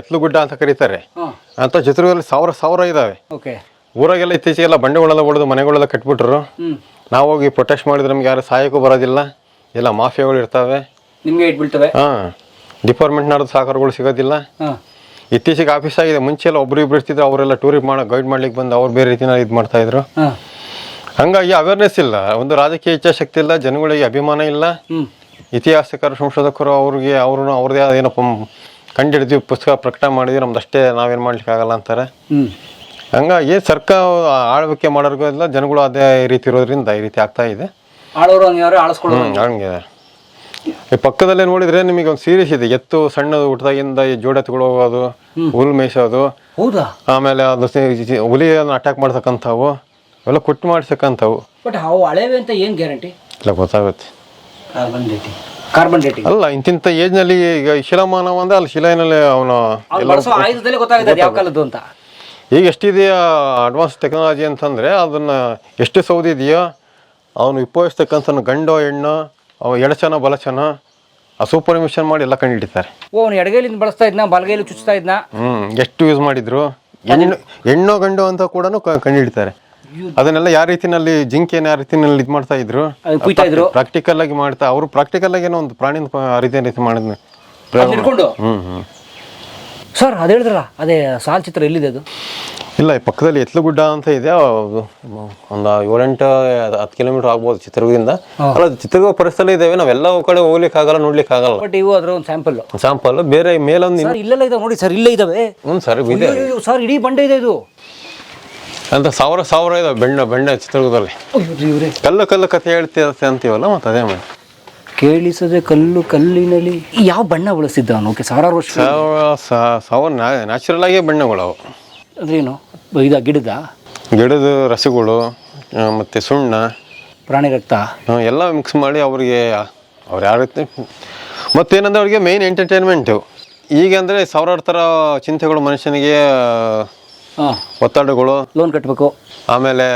ಎತ್ಲು ಗುಡ್ಡ ಅಂತ ಕರೀತಾರೆ. ಹಾಂ. ಅಂತ ಚಿತ್ರಗಳಲ್ಲಿ ಸಾವಿರ ಸಾವಿರ ಇದಾವೆ. ಓಕೆ. ಊರಾಗೆಲ್ಲ ಇತ್ತೀಚೆಗೆಲ್ಲ ಬಂಡೆಗಳೆಲ್ಲ ಹೊಡೆದು ಮನೆಗಳೆಲ್ಲ ಕಟ್ಬಿಟ್ರು. ನಾವು ಹೋಗಿ ಪ್ರೊಟೆಸ್ಟ್ ಮಾಡಿದ್ರೆ ನಮ್ಗೆ ಯಾರು ಸಹಾಯಕ್ಕೂ ಬರೋದಿಲ್ಲ. ಎಲ್ಲ ಮಾಫಿಯಾಗಳು ಇರ್ತವೆ. ನಿಮಗೆ ಇಟ್ಬಿಡ್ತವೆ ಹಾಂ ಡಿಪಾರ್ಟ್ಮೆಂಟ್ನವ್ರದ್ದು ಸಹಕಾರಗಳು ಸಿಗೋದಿಲ್ಲ. ಇತ್ತೀಚೆಗೆ ಆಫೀಸ್ ಆಗಿದೆ. ಮುಂಚೆ ಎಲ್ಲ ಒಬ್ರು ಇಬ್ರು ಇರ್ತಿದ್ರು. ಅವರೆಲ್ಲ ಟೂರಿಗೆ ಮಾಡೋ ಗೈಡ್ ಮಾಡ್ಲಿಕ್ಕೆ ಬಂದು ಅವ್ರು ಬೇರೆ ರೀತಿನ ಇದು ಮಾಡ್ತಾ ಇದ್ರು. ಹಾಂ. ಹಂಗಾಗಿ ಅವೇರ್ನೆಸ್ ಇಲ್ಲ. ಒಂದು ರಾಜಕೀಯ ಇಚ್ಛಾಶಕ್ತಿ ಇಲ್ಲ ಜನಗಳಿಗೆ ಅಭಿಮಾನ ಇಲ್ಲ. ಇತಿಹಾಸಕರು ಸಂಶೋಧಕರು ಅವ್ರಿಗೆ ಅವರು ಅವ್ರದೇ ಏನಪ್ಪ ಹಿಡಿದು ಪುಸ್ತಕ ಪ್ರಕಟ ಮಾಡಿದ್ವಿ ನಮ್ದಷ್ಟೇ ನಾವೇನು ಮಾಡ್ಲಿಕ್ಕೆ ಆಗಲ್ಲ ಅಂತಾರೆ ಹಂಗಾಗಿ ಸರ್ಕಾರ ಆಳ್ವಿಕೆ ಮಾಡೋರ್ಗೂ ಇಲ್ಲ ಜನಗಳು ಅದೇ ರೀತಿ ಇರೋದ್ರಿಂದ ಈ ರೀತಿ ಆಗ್ತಾ ಇದೆ. ಆಳೋರು ಹಂಗೆ ಯಾರು ಆಳಿಸ್ಕೊಳ್ಳೋರು ಹ್ಮ್, ಹಂಗೆ. ಈ ಪಕ್ಕದಲ್ಲೇ ನೋಡಿದ್ರೆ ನಿಮಗೆ ಒಂದು ಸೀರೀಸ್ ಇದೆ ಎತ್ತು ಸಣ್ಣ ಹುಟ್ಟದಾಗಿಂದ ಈ ಜೋಡೆತ್ತುಗಳು ಹೋಗೋದು ಹುಲ್ ಮೇಯಿಸೋದು ಹೌದಾ? ಆಮೇಲೆ ಅದು ಸಿ- ಹುಲಿಯನ್ನು ಅಟ್ಯಾಕ್ ಮಾಡ್ತಕ್ಕಂಥವು ಎಲ್ಲ ಕೊಟ್ಟು ಮಾಡಿಸ್ತಕ್ಕಂಥವು ಬಟ್ ಅವು ಹಳೇವೆ ಅಂತ ಏನು ಗ್ಯಾರಂಟಿ ಇಲ್ಲ ಗೊತ್ತಾಗುತ್ತೆ. ಕಾರ್ಬನ್ ಡೇಟಿಂಗ್ ಕಾರ್ಬನ್ ಡೇಟಿಂಗ್ ಅಲ್ಲ ಇಂತಿಂಥ ಏಜ್ನಲ್ಲಿ ಈಗ ಶಿಲಾಮಾನವ ಅಂದ್ರೆ ಅಲ್ಲಿ ಶಿಲೆಯಲ್ಲಿ ಅವನು ಅವ್ರು ಬಳಸೋ ಆಯುಧದಲ್ಲೇ ಗೊತ್ತಾಗುತ್ತೆ ಯಾವ ಕಾಲದ್ದು ಅಂತ. ಈಗ ಎಷ್ಟಿದೆಯಾ ಅಡ್ವಾನ್ಸ್ ಟೆಕ್ನಾಲಜಿ ಅಂತಂದರೆ ಅದನ್ನು ಎಷ್ಟು ಸೌದಿದೆಯೋ ಅವನು ಉಪಯೋಗಿಸ್ತಕ್ಕಂಥ ಗಂಡೋ ಹೆಣ್ಣು ಅವ ಎಡಚನ ಬಲಚನ ಆ ಸೂಪರ್ ಮಿಷನ್ ಮಾಡಿ ಎಲ್ಲ ಕಂಡುಹಿಡಿತಾರೆ. ಓ ಅವ್ನು ಎಡಗೈಲಿಂದ ಬಳಸ್ತಾ ಇದ್ನ ಬಲಗೈಲಿ ಚುಚ್ತಾ ಇದ್ನ? ಹ್ಞೂ ಎಷ್ಟು ಯೂಸ್ ಮಾಡಿದ್ರು? ಹೆಣ್ಣು ಹೆಣ್ಣು ಗಂಡು ಅಂತ ಕೂಡ ಹಿಡಿತಾರೆ ಅದನ್ನೆಲ್ಲ ಯಾವ ರೀತಿನಲ್ಲಿ ಜಿಂಕೆನ ಯಾವ ರೀತಿನಲ್ಲಿ ಇದು ಮಾಡ್ತಾ ಇದ್ರು? ಪ್ರಾಕ್ಟಿಕಲ್ ಆಗಿ ಮಾಡ್ತಾ ಅವರು ಪ್ರಾಕ್ಟಿಕಲ್ ಆಗಿ ಏನೋ ಒಂದು ಪ್ರಾಣಿನ ಪ- ಆ ರೀತಿ ರೀತಿ ಮಾಡಿದ್ನ. ಹ್ಮ್ ಹ್ಮ್. ಸರ್ ಅದು ಹೇಳಿದ್ರಲ್ಲ ಅದೇ ಸಾಲ್ ಚಿತ್ರ ಎಲ್ಲಿದೆ ಅದು? ಇಲ್ಲ ಈ ಪಕ್ಕದಲ್ಲಿ ಎತ್ಲುಗುಡ್ಡ ಅಂತ ಇದೆ ಒಂದು ಏಳೆಂಟು ಹತ್ತು ಕಿಲೋಮೀಟರ್ ಆಗ್ಬೋದು ಚಿತ್ರದುರ್ಗದಿಂದ. ಅಲ್ಲ ಚಿತ್ರದುರ್ಗ ಪರಿಸರ ಇದ್ದಾವೆ ನಾವೆಲ್ಲ ಕಡೆ ಹೋಗ್ಲಿಕ್ಕೆ ಆಗಲ್ಲ ನೋಡ್ಲಿಕ್ಕೆ ಆಗಲ್ಲ. ಬಟ್ ಇವು ಅದ್ರ ಒಂದು ಸ್ಯಾಂಪಲ್ ಸ್ಯಾಂಪಲ್ ಬೇರೆ ಮೇಲೊಂದು ಇಲ್ಲೆಲ್ಲ ಇದಾವೆ ನೋಡಿ ಸರ್ ಇಲ್ಲೇ ಇದಾವೆ. ಹ್ಞೂ ಸರ್ ಇದೆ. ಸರ್ ಇಡೀ ಬಂಡೆ ಇದೆ ಇದು. ಅಂತ ಸಾವಿರ ಸಾವಿರ ಇದಾವೆ ಬೆಣ್ಣ ಬೆಣ್ಣೆ ಚಿತ್ರದುರ್ಗದಲ್ಲಿ. ಕಲ್ಲು ಕಲ್ಲು ಕಥೆ ಹೇಳ್ತಿರತ್ತೆ ಅಂತೀವಲ್ಲ ಮತ್ತೆ ಅದೇ ಮಾಡಿ. ಕೇಳಿಸದೆ ಕಲ್ಲು ಕಲ್ಲಿನಲ್ಲಿ ಯಾವ ಬಣ್ಣ ಬಳಸಿದ್ದ ಅವನು? ಓಕೆ ಸಾವಿರಾರು ವರ್ಷ ಸಾವಿರ ಸಾವಿರ ನ್ಯಾಚುರಲ್ ಆಗಿ ಬಣ್ಣಗಳು ಅವು. ಇದ ಗಿಡದ? ಗಿಡದ ರಸಗಳು ಮತ್ತೆ ಸುಣ್ಣ. ಪ್ರಾಣಿ ರಕ್ತ? ಎಲ್ಲ ಮಿಕ್ಸ್ ಮಾಡಿ ಅವರಿಗೆ ಅವ್ರು ಯಾವ ರೀತಿ ಮತ್ತೇನಂದ್ರೆ ಅವ್ರಿಗೆ ಮೇಯ್ನ್ ಎಂಟರ್ಟೈನ್ಮೆಂಟು ಈಗ ಅಂದರೆ ಸಾವಿರಾರು ಥರ ಚಿಂತೆಗಳು ಮನುಷ್ಯನಿಗೆ ಹಾಂ ಒತ್ತಡಗಳು. ಲೋನ್ ಕಟ್ಟಬೇಕು ಆಮೇಲೆ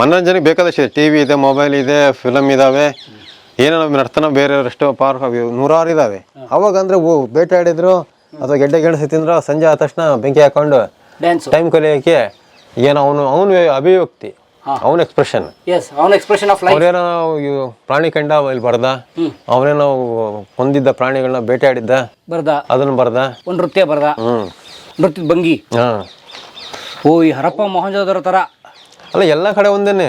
ಮನೋರಂಜನೆಗೆ ಬೇಕಾದಷ್ಟು ಟಿ ವಿ ಇದೆ ಮೊಬೈಲ್ ಇದೆ ಫಿಲಮ್ ಇದ್ದಾವೆ ಏನೋ ನರ್ತನ ಬೇರೆ ಎಷ್ಟೋ ಪಾರ್ಕ್ ನೂರಾರು ಇದಾವೆ. ಅವಾಗ ಅಂದ್ರೆ ಬೇಟೆ ಆಡಿದ್ರು ಅಥವಾ ಗೆಡ್ಡೆ ಗೆಣಸು ತಿಂದ್ರು ಸಂಜೆ ಆದ ತಕ್ಷಣ ಬೆಂಕಿ ಹಾಕೊಂಡು ಟೈಮ್ ಕಲಿಯೋಕೆ ಏನೋ ಅವನು ಅವನ ಅಭಿವ್ಯಕ್ತಿ ಅವನ ಎಕ್ಸ್ಪ್ರೆಷನ್ ಎಸ್ ಅವನ ಎಕ್ಸ್ಪ್ರೆಷನ್ ಆಫ್ ಲೈಫ್ ಅವರೇನೋ ಇವು ಪ್ರಾಣಿ ಕಂಡ ಇಲ್ಲಿ ಬರ್ದ ಅವನೇನೋ ಹೊಂದಿದ್ದ ಪ್ರಾಣಿಗಳನ್ನ ಬೇಟೆಯಾಡಿದ್ದ ಬರ್ದ. ಅದನ್ನ ಬರ್ದ. ಒಂದು ನೃತ್ಯ ಬರ್ದ. ನೃತ್ಯದ ಭಂಗಿ. ಓ ಈ ಹರಪ್ಪ ಮೊಹಂಜೋದರ ತರ ಅಲ್ಲ ಎಲ್ಲ ಕಡೆ ಒಂದೇನೆ.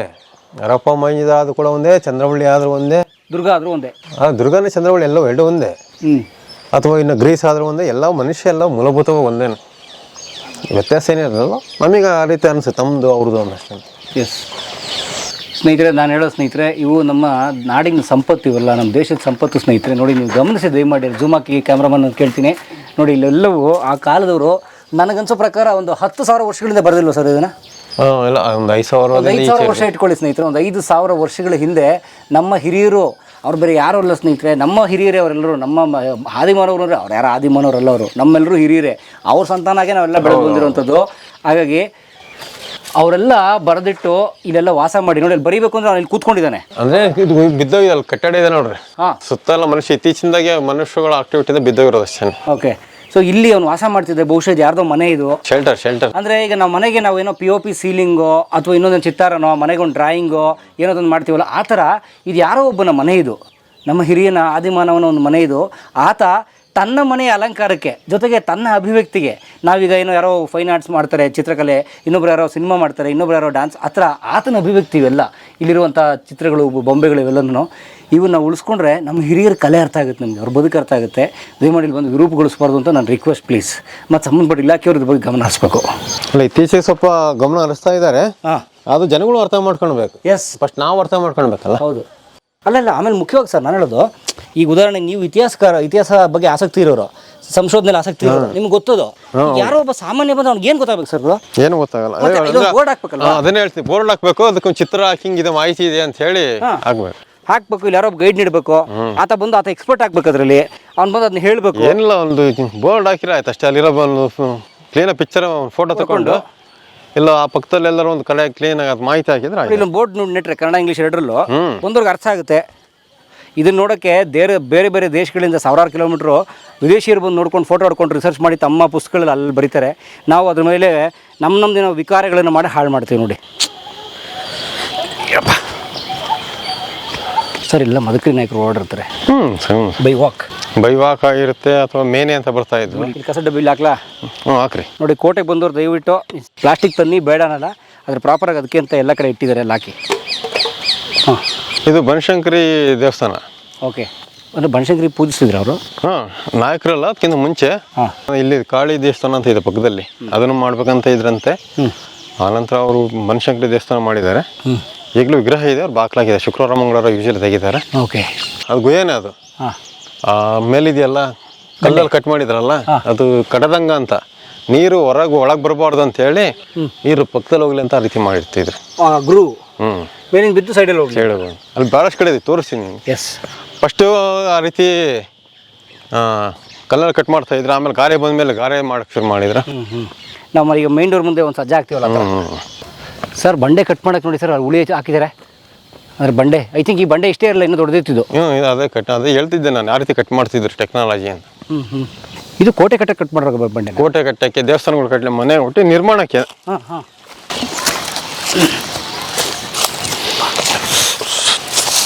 ಹರಪ್ಪ ಮಂಜಿದ ಆದ್ರೂ ಕೂಡ ಒಂದೇ ಚಂದ್ರವಳ್ಳಿ ಆದ್ರೂ ಒಂದೇ. ದುರ್ಗ ಆದರೂ ಒಂದೇ. ಆ ದುರ್ಗಾನ ಚಂದ್ರವಳ್ಳಿ ಎಲ್ಲ ಎರಡು ಒಂದೇ. ಹ್ಞೂ ಅಥವಾ ಇನ್ನು ಗ್ರೀಸ್ ಆದರೂ ಒಂದೇ ಎಲ್ಲ ಮನುಷ್ಯ ಎಲ್ಲ ಮೂಲಭೂತವಾಗಿ ಒಂದೇ. ವ್ಯತ್ಯಾಸ ಏನಿರಲ್ಲ ನಮಗೆ ಆ ರೀತಿ ಅನಿಸುತ್ತೆ ತಮ್ಮದು ಅವ್ರದ್ದು ಅನ್ನಷ್ಟೇ ಎಸ್ ಸ್ನೇಹಿತರೆ ನಾನು ಹೇಳೋ ಸ್ನೇಹಿತರೆ ಇವು ನಮ್ಮ ನಾಡಿನ ಸಂಪತ್ತು ಇವೆಲ್ಲ ನಮ್ಮ ದೇಶದ ಸಂಪತ್ತು ಸ್ನೇಹಿತರೆ. ನೋಡಿ ನೀವು ಗಮನಿಸಿ ದಯಮಾಡಿ ಜೂಮ್ ಹಾಕಿ ಕ್ಯಾಮ್ರಾಮನ್ ಅಂತ ಕೇಳ್ತೀನಿ. ನೋಡಿ ಇಲ್ಲೆಲ್ಲವೂ ಆ ಕಾಲದವರು ನನಗನ್ಸೋ ಪ್ರಕಾರ ಒಂದು ಹತ್ತು ಸಾವಿರ ವರ್ಷಗಳಿಂದ ಬರೆದಿಲ್ವ ಸರ್ ಇದನ್ನು? ಹಾಂ ಎಲ್ಲ ಒಂದು ಐದು ಸಾವಿರ ಒಂದು ಐದು ಸಾವಿರ ವರ್ಷ ಇಟ್ಕೊಳ್ಳಿ ಸ್ನೇಹಿತರೆ. ಒಂದು ಐದು ಸಾವಿರ ವರ್ಷಗಳ ಹಿಂದೆ ನಮ್ಮ ಹಿರಿಯರು ಅವ್ರು ಬೇರೆ ಯಾರು ಅಲ್ಲ ಸ್ನೇಹಿತರೆ ನಮ್ಮ ಹಿರಿಯರೇ ಅವರೆಲ್ಲರೂ ನಮ್ಮ ಆದಿಮಾನವರು ಅಂದರೆ ಅವ್ರು ಯಾರು ಆದಿಮಾನವರಲ್ಲ ಅವರು. ನಮ್ಮೆಲ್ಲರೂ ಹಿರಿಯರೇ. ಅವ್ರ ಸಂತಾನಾಗೆ ನಾವೆಲ್ಲ ಬೆಳೆದು ಬಂದಿರುವಂಥದ್ದು ಹಾಗಾಗಿ ಅವರೆಲ್ಲ ಬರೆದಿಟ್ಟು ಇಲ್ಲೆಲ್ಲ ವಾಸ ಮಾಡಿ ನೋಡಿ ಅಲ್ಲಿ ಬರೀಬೇಕು ಅಂದ್ರೆ ಅಲ್ಲಿ ಕೂತ್ಕೊಂಡಿದ್ದಾನೆ. ಅಂದ್ರೆ ಇದು ಅಲ್ಲಿ ಕಟ್ಟಡ ಇದೆ ನೋಡ್ರಿ. ಹಾಂ. ಸುತ್ತಲ ಮನುಷ್ಯ ಇತ್ತೀಚಿನದಾಗೆ ಮನುಷ್ಯಗಳ ಆಕ್ಟಿವಿಟಿ ಬಿದ್ದೋಗಿರೋದು ಅಷ್ಟೇ ಓಕೆ ಸೊ ಇಲ್ಲಿ ಅವ್ನು ವಾಸ ಮಾಡ್ತಿದ್ದೆ ಬಹುಶಃ ಯಾರ್ದೋ ಮನೆ ಇದು. ಶೆಲ್ಟರ್ ಶೆಲ್ಟರ್ ಅಂದ್ರೆ ಈಗ ನಾವು ಮನೆಗೆ ನಾವು ಏನೋ ಪಿ ಒ ಪಿ ಸೀಲಿಂಗೋ ಅಥವಾ ಇನ್ನೊಂದೊಂದು ಚಿತ್ತಾರನೋ ಮನೆಗೆ ಒಂದು ಡ್ರಾಯಿಂಗು ಏನೋದೊಂದು ಮಾಡ್ತೀವಲ್ಲ ಆ ಥರ ಇದು ಯಾರೋ ಒಬ್ಬನ ಮನೆ ಇದು. ನಮ್ಮ ಹಿರಿಯನ ಆದಿಮಾನವನ ಒಂದು ಮನೆ ಇದು. ಆತ ತನ್ನ ಮನೆಯ ಅಲಂಕಾರಕ್ಕೆ ಜೊತೆಗೆ ತನ್ನ ಅಭಿವ್ಯಕ್ತಿಗೆ ನಾವೀಗ ಏನೋ ಯಾರೋ ಫೈನ್ ಆರ್ಟ್ಸ್ ಮಾಡ್ತಾರೆ ಚಿತ್ರಕಲೆ ಇನ್ನೊಬ್ರು ಯಾರೋ ಸಿನಿಮಾ ಮಾಡ್ತಾರೆ ಇನ್ನೊಬ್ರು ಯಾರೋ ಡ್ಯಾನ್ಸ್ ಆ ಥರ ಆತನ ಅಭಿವ್ಯಕ್ತಿ ಇವೆಲ್ಲ. ಇಲ್ಲಿರುವಂಥ ಚಿತ್ರಗಳು ಬೊಂಬೆಗಳು ಇವೆಲ್ಲನೂ. ಇವನ್ನ ಉಳಿಸ್ಕೊಂಡ್ರೆ ನಮ್ಮ ಹಿರಿಯರ ಕಲೆ ಅರ್ಥ ಆಗುತ್ತೆ ನಮಗೆ. ಅವ್ರ ಬದುಕು ಅರ್ಥ ಆಗುತ್ತೆ. ದಯಮಾಡಿ ಇಲ್ಲಿ ಬಂದು ವಿರೂಪಗೊಳಿಸ್ಬಾರ್ದು ಅಂತ ನಾನು ರಿಕ್ವೆಸ್ಟ್ ಪ್ಲೀಸ್ ಮತ್ತು ಸಂಬಂಧಪಟ್ಟ ಇಲಾಖೆಯವ್ರ ಇದ್ರ ಬಗ್ಗೆ ಗಮನ ಹರಿಸ್ಬೇಕು. ಅಲ್ಲ ಇತ್ತೀಚೆಗೆ ಸ್ವಲ್ಪ ಗಮನ ಹರಿಸ್ತಾ ಇದ್ದಾರೆ. ಹಾಂ. ಅದು ಜನಗಳು ಅರ್ಥ ಮಾಡ್ಕೊಳ್ಬೇಕು. ಎಸ್ ಫಸ್ಟ್ ನಾವು ಅರ್ಥ ಮಾಡ್ಕೊಳ್ಬೇಕಲ್ಲ? ಹೌದು. ಅಲ್ಲಲ್ಲ ಆಮೇಲೆ ಮುಖ್ಯವಾಗಿ ಸರ್ ನಾನು ಹೇಳೋದು ಈಗ ಉದಾಹರಣೆ ನೀವು ಇತಿಹಾಸಕಾರ ಇತಿಹಾಸ ಬಗ್ಗೆ ಆಸಕ್ತಿ ಇರೋರು ಸಂಶೋಧನೆ ಆಸಕ್ತಿ ಇರೋರು ನಿಮ್ಗೆ ಗೊತ್ತದು? ಯಾರೋ ಒಬ್ಬ ಸಾಮಾನ್ಯ ಬಂದು ಅವ್ನಿಗೆ ಏನು ಗೊತ್ತಾಗಬೇಕು ಸರ್ ಏನು ಗೊತ್ತಾಗಲ್ಲ. ಬೋರ್ಡ್ ಹಾಕ್ಬೇಕಲ್ಲ ಅದನ್ನೇ ಹೇಳ್ತೀನಿ. ಬೋರ್ಡ್ ಹಾಕ್ಬೇಕು ಅದಕ್ಕೊಂದು ಚಿತ್ರ ಹಾಕಿಂಗ್ ಇದೆ ಮಾಹಿತಿ ಇದೆ ಅಂತ ಹೇಳಿ. ಆಗ್ಬೇಕು ಹಾಕ್ಬೇಕು ಇಲ್ಲಿ ಯಾರೋ ಗೈಡ್ ನೀಡಬೇಕು. ಆತ ಬಂದು ಆತ ಎಕ್ಸ್ಪರ್ಟ್ ಆಗ್ಬೇಕು ಅದರಲ್ಲಿ. ಅವ್ನು ಬಂದು ಅದನ್ನ ಹೇಳಬೇಕು. ಏನಿಲ್ಲ ಒಂದು ಬೋರ್ಡ್ ಹಾಕಿರ ಆಯ್ತು ಅಷ್ಟೇ. ಅಲ್ಲಿರೋ ಒಂದು ಕ್ಲೀನ್ ಪಿಕ್ಚರ್ ಫೋಟೋ ತಗೊಂಡು ಇಲ್ಲ ಆ ಪಕ್ಕದಲ್ಲಿ ಎಲ್ಲರೂ ಒಂದು ಕಡೆ ಕ್ಲೀನ್ ಆಗ ಅದು ಮಾಹಿತಿ ಹಾಕಿದ್ರೆ ಇಲ್ಲಿ ಇಲ್ಲೊಂದು ಬೋರ್ಡ್ ನೋಡಿ ನೆಟ್ರೆ ಕನ್ನಡ ಇಂಗ್ಲೀಷ್ ಎರಡರಲ್ಲೂ. ಒಂದವ್ರಿಗೆ ಅರ್ಥ ಆಗುತ್ತೆ. ಇದನ್ನ ನೋಡೋಕ್ಕೆ ಬೇರೆ ಬೇರೆ ಬೇರೆ ದೇಶಗಳಿಂದ ಸಾವಿರಾರು ಕಿಲೋಮೀಟ್ರು ವಿದೇಶಿಯರು ಬಂದು ನೋಡ್ಕೊಂಡು ಫೋಟೋ ಹೊಡ್ಕೊಂಡು ರಿಸರ್ಚ್ ಮಾಡಿ ತಮ್ಮ ಪುಸ್ತಕಗಳಲ್ಲಿ ಅಲ್ಲಿ ಬರೀತಾರೆ. ನಾವು ಅದ್ರ ಮೇಲೆ ನಮ್ಮ ನಮ್ಮದಿನ ವಿಕಾರಗಳನ್ನು ಮಾಡಿ ಹಾಳು ಮಾಡ್ತೀವಿ ನೋಡಿ. ಸರ್ ಇಲ್ಲ ಮದಕರಿ ನಾಯಕರು ಓಡಿರ್ತಾರೆ ಹ್ಞೂ ಬೈ ವಾಕ್. ಬೈ ವಾಕ್ ಆಗಿರುತ್ತೆ ಅಥವಾ ಮೇನೆ ಅಂತ ಬರ್ತಾ ಇದ್ವು. ಇಲ್ಲಿ ಕಸ ಡಬ್ಬಿ ಇಲ್ಲಿ ಹಾಕ್ಲಾ? ಹ್ಞೂ ಹಾಕ್ರಿ. ನೋಡಿ ಕೋಟೆಗೆ ಬಂದವ್ರು ದಯವಿಟ್ಟು ಪ್ಲಾಸ್ಟಿಕ್ ತನ್ನಿ ಬೇಡ ಅನ್ನಲ್ಲ ಅದ್ರ ಪ್ರಾಪರಾಗಿ ಅದಕ್ಕೆ ಅಂತ ಎಲ್ಲ ಕಡೆ ಇಟ್ಟಿದ್ದಾರೆ ಎಲ್ಲ ಹಾಕಿ. ಹಾಂ. ಇದು ಬನಶಂಕರಿ ದೇವಸ್ಥಾನ. ಓಕೆ. ಅಂದ್ರೆ ಬನಶಂಕರಿ ಪೂಜಿಸಿದ್ರು ಅವರು? ಹಾಂ ನಾಯಕರಲ್ಲ ಅದಕ್ಕಿಂತ ಮುಂಚೆ. ಇಲ್ಲಿ ಕಾಳಿ ದೇವಸ್ಥಾನ ಅಂತ ಇದೆ ಪಕ್ಕದಲ್ಲಿ. ಅದನ್ನು ಮಾಡ್ಬೇಕಂತ ಇದ್ರಂತೆ. ಆನಂತರ ಅವರು ಬನಶಂಕರಿ ದೇವಸ್ಥಾನ ಮಾಡಿದ್ದಾರೆ. ಈಗಲೂ ವಿಗ್ರಹ ಇದೆ ಅವ್ರು ಬಾಕ್ಲಾಗಿದೆ ಶುಕ್ರವಾರ ಮಂಗಳವಾರ ಯೂಶಲಿ ತೆಗಿತಾರೆ. ಓಕೆ ಅದು ಗುಹೆನೇ ಅದು. ಹಾಂ. ಮೇಲಿದೆಯಲ್ಲ ಕಲ್ಲಲ್ಲಿ ಕಟ್ ಮಾಡಿದ್ರಲ್ಲ ಅದು ಕಡದಂಗ ಅಂತ. ನೀರು ಹೊರಗೆ ಒಳಗೆ ಬರಬಾರ್ದು ಅಂತ ಹೇಳಿ ನೀರು ಪಕ್ಕದಲ್ಲಿ ಹೋಗ್ಲಿ ಅಂತ ಆ ರೀತಿ ಮಾಡಿರ್ತಿದ್ರು. ಗುರು. ಹ್ಞೂ ಮೇಲಿಂದ ಬಿದ್ದು ಸೈಡಲ್ಲಿ ಹೋಗಿ ಹೇಳೋದು ಅಲ್ಲಿ ಭಾಳಷ್ಟು ಕಡೆ ಇದೆ ತೋರಿಸ್ತೀನಿ ಎಸ್ ಫಸ್ಟು ಆ ರೀತಿ ಕಲ್ಲಲ್ಲಿ ಕಟ್ ಮಾಡ್ತಾ ಇದ್ರು. ಆಮೇಲೆ ಗಾರೆ ಬಂದ ಮೇಲೆ ಗಾರೆ ಮಾಡಕ್ಕೆ ಶುರು ಮಾಡಿದ್ರು. ನಮ್ಮ ಈಗ ಮೇನ್ ಡೋರ್ ಮುಂದೆ ಒಂದು ಸಜ್ಜೆ ಆಗ್ತೀವಲ್ಲ ಸರ್ ಬಂಡೆ ಕಟ್ ಮಾಡಕ್ಕೆ ನೋಡಿ ಸರ್ ಉಳಿ ಹಾಕಿದಾರೆ. ಅಂದ್ರೆ ಬಂಡೆ ಐ ಥಿಂಕ್ ಈ ಬಂಡೆ ಇಷ್ಟೇ ಇರಲ್ಲ ಇನ್ನು ದೊಡ್ಡದಿತ್ತಿದ್ದು ಹ್ಞೂ ಇದು ಅದೇ ಕಟ್ ಅದೇ ಹೇಳ್ತಿದ್ದೆ ನಾನು ಯಾವ ರೀತಿ ಕಟ್ ಮಾಡ್ತಿದ್ರು ಟೆಕ್ನಾಲಜಿ ಅಂತ. ಇದು ಕೋಟೆ ಕಟ್ಟಕ್ಕೆ ಕಟ್ ಮಾಡೋ ಬಂಡೆ ಕೋಟೆ ಕಟ್ಟಕ್ಕೆ ದೇವಸ್ಥಾನಗಳು ಕಟ್ಟಲೆ ಮನೆ ಒಟ್ಟು ನಿರ್ಮಾಣಕ್ಕೆ. ಹಾಂ ಹಾಂ.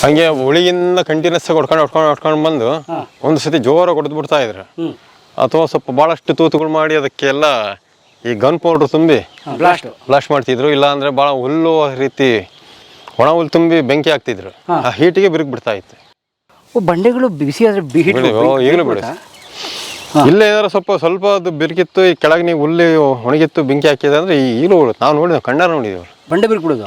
ಹಂಗೆ ಉಳಿಯಿಂದ ಕಂಟಿನ್ಯೂಸ್ ಆಗಿ ಹೊಡ್ಕೊಂಡು ಹೊಡ್ಕೊಂಡು ಹೊಡ್ಕೊಂಡು ಬಂದು ಒಂದು ಸತಿ ಜೋರಾಗಿ ಹೊಡೆದು ಬಿಡ್ತಾ ಇದ್ರು ಅಥವಾ ಸ್ವಲ್ಪ ಭಾಳಷ್ಟು ತೂತುಗಳು ಮಾಡಿ ಅದಕ್ಕೆಲ್ಲ ಈ ಗನ್ ಪೌಡರ್ ತುಂಬಿ ಬ್ಲಾಸ್ಟ್ ಬ್ಲಾಸ್ಟ್ ಮಾಡ್ತಿದ್ರು. ಇಲ್ಲ ಅಂದ್ರೆ ಭಾಳ ಹುಲ್ಲು ರೀತಿ ಒಣ ಹುಲ್ಲು ತುಂಬಿ ಬೆಂಕಿ ಹಾಕ್ತಿದ್ರು. ಆ ಹೀಟಿಗೆ ಬಿರುಕು ಬಿಡ್ತಾ ಇತ್ತು. ಓ ಬಂಡೆಗಳು ಬಿಸಿ ಆದ್ರೆ ಈಗಲೂ ಬಿಡ. ಇಲ್ಲೇ ಏನಾದ್ರು ಸ್ವಲ್ಪ ಸ್ವಲ್ಪ ಅದು ಬಿರುಕಿತ್ತು ಈ ಕೆಳಗೆ ನೀವು ಹುಲ್ಲು ಒಣಗಿತ್ತು ಬೆಂಕಿ ಹಾಕಿದೆ ಅಂದ್ರೆ ಈ- ಈಗಲೂ ನಾವು ನೋಡಿದ್ವಿ ಕಣ್ಣಾರ ನೋಡಿದೆವು. ಬಂಡೆ ಬಿರುಕ್ ಬಿಡುದು?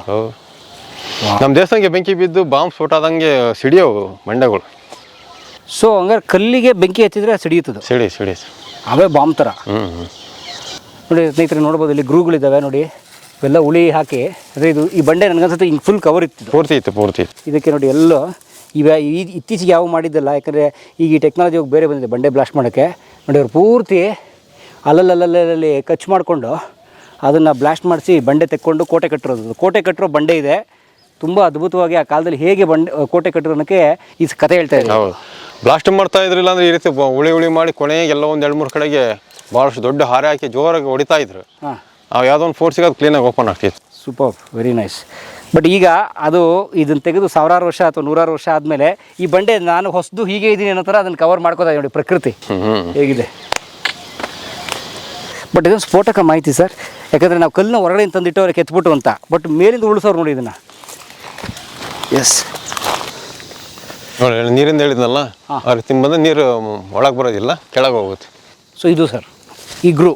ನಮ್ಮ ದೇವಸ್ಥಾನಕ್ಕೆ ಬೆಂಕಿ ಬಿದ್ದು ಬಾಂಬ್ ಸ್ಫೋಟ ಆದಂಗೆ ಸಿಡಿಯೋ ಬಂಡೆಗಳು. ಸೊ ಹಂಗಾರೆ ಕಲ್ಲಿಗೆ ಬೆಂಕಿ ಹಚ್ಚಿದ್ರೆ ಸಿಡಿಯುತ್ತದೆ? ಸಿಡಿ ಸಿಡಿ. ಅವೇ ಬಾಂಬ್ ಥರ ಹ್ಞೂ ಹ್ಞೂ ನೋಡಿ ಸ್ನೇಹಿತರೆ ನೋಡ್ಬೋದು ಇಲ್ಲಿ ಗ್ರೂಗಳಿದ್ದಾವೆ ನೋಡಿ. ಇವೆಲ್ಲ ಉಳಿ ಹಾಕಿ ಅದೇ ಇದು ಈ ಬಂಡೆ ನನಗನ್ಸುತ್ತೆ ಹಿಂಗೆ ಫುಲ್ ಕವರ್ ಇತ್ತು ಪೂರ್ತಿ ಇತ್ತು ಪೂರ್ತಿ ಇದಕ್ಕೆ ನೋಡಿ ಎಲ್ಲೋ ಇವ ಈ ಇತ್ತೀಚೆಗೆ ಯಾವ ಮಾಡಿದ್ದಲ್ಲ ಯಾಕಂದರೆ ಈಗ ಈ ಟೆಕ್ನಾಲಜಿ ಹೋಗಿ ಬೇರೆ ಬಂದಿದೆ ಬಂಡೆ ಬ್ಲಾಸ್ಟ್ ಮಾಡೋಕ್ಕೆ. ನೋಡಿ ಅವ್ರು ಪೂರ್ತಿ ಅಲ್ಲಲ್ಲಲ್ಲಲ್ಲಿ ಕಚ್ ಮಾಡಿಕೊಂಡು ಅದನ್ನು ಬ್ಲಾಸ್ಟ್ ಮಾಡಿಸಿ ಬಂಡೆ ತೆಕ್ಕೊಂಡು ಕೋಟೆ ಕಟ್ಟಿರೋದು. ಕೋಟೆ ಕಟ್ಟಿರೋ ಬಂಡೆ ಇದೆ. ತುಂಬ ಅದ್ಭುತವಾಗಿ ಆ ಕಾಲದಲ್ಲಿ ಹೇಗೆ ಬಂಡೆ ಕೋಟೆ ಕಟ್ಟಿರೋದಕ್ಕೆ ಈ ಕಥೆ ಹೇಳ್ತಾ ಇದೆ ಹೌದು. ಬ್ಲಾಸ್ಟ್ ಮಾಡ್ತಾ ಇದ್ರಿಲ್ಲ ಅಂದರೆ ಈ ರೀತಿ ಉಳಿ ಉಳಿ ಮಾಡಿ ಕೊನೆಗೆ ಎಲ್ಲ ಒಂದು ಎರಡು ಮೂರು ಕಡೆಗೆ ಭಾಳಷ್ಟು ದೊಡ್ಡ ಹಾರೆ ಹಾಕಿ ಜೋರಾಗಿ ಹೊಡಿತಾ ಇದ್ರು. ಹಾಂ. ಆ ಯಾವುದೋ ಒಂದು ಫೋರ್ಸಿಗೆ ಅದು ಕ್ಲೀನಾಗಿ ಓಪನ್ ಆಗ್ತಿತ್ತು. ಸೂಪರ್ ವೆರಿ ನೈಸ್ ಬಟ್ ಈಗ ಅದು ಇದನ್ನು ತೆಗೆದು ಸಾವಿರಾರು ವರ್ಷ ಅಥವಾ ನೂರಾರು ವರ್ಷ ಆದಮೇಲೆ ಈ ಬಂಡೆ ನಾನು ಹೊಸದು ಹೀಗೆ ಇದ್ದೀನಿ ಅನ್ನೋ ಥರ ಅದನ್ನು ಕವರ್ ಮಾಡ್ಕೋತಾ ನೋಡಿ ಪ್ರಕೃತಿ ಹೇಗಿದೆ. ಬಟ್ ಇದೊಂದು ಸ್ಫೋಟಕ ಮಾಹಿತಿ ಸರ್ ಯಾಕಂದರೆ ನಾವು ಕಲ್ಲನ್ನ ಹೊರಗಡೆ ತಂದಿಟ್ಟು ಅವ್ರಿಗೆ ಕೆತ್ಬಿಟ್ಟು ಅಂತ. ಬಟ್ ಮೇಲಿಂದ ಉಳಿಸೋರು ನೋಡಿ ಇದನ್ನು. ಎಸ್ ನೋಡಿ ನೀರಿಂದ ಹೇಳಿದ್ನಲ್ಲ ಅವ್ರಿಗೆ ತಿಂಬಂದ್ರೆ ಬಂದ್ರೆ ನೀರು ಒಳಗೆ ಬರೋದಿಲ್ಲ ಕೆಳಗೆ ಹೋಗುತ್ತೆ. ಸೊ ಇದು ಸರ್ ಈ ಗ್ರೂ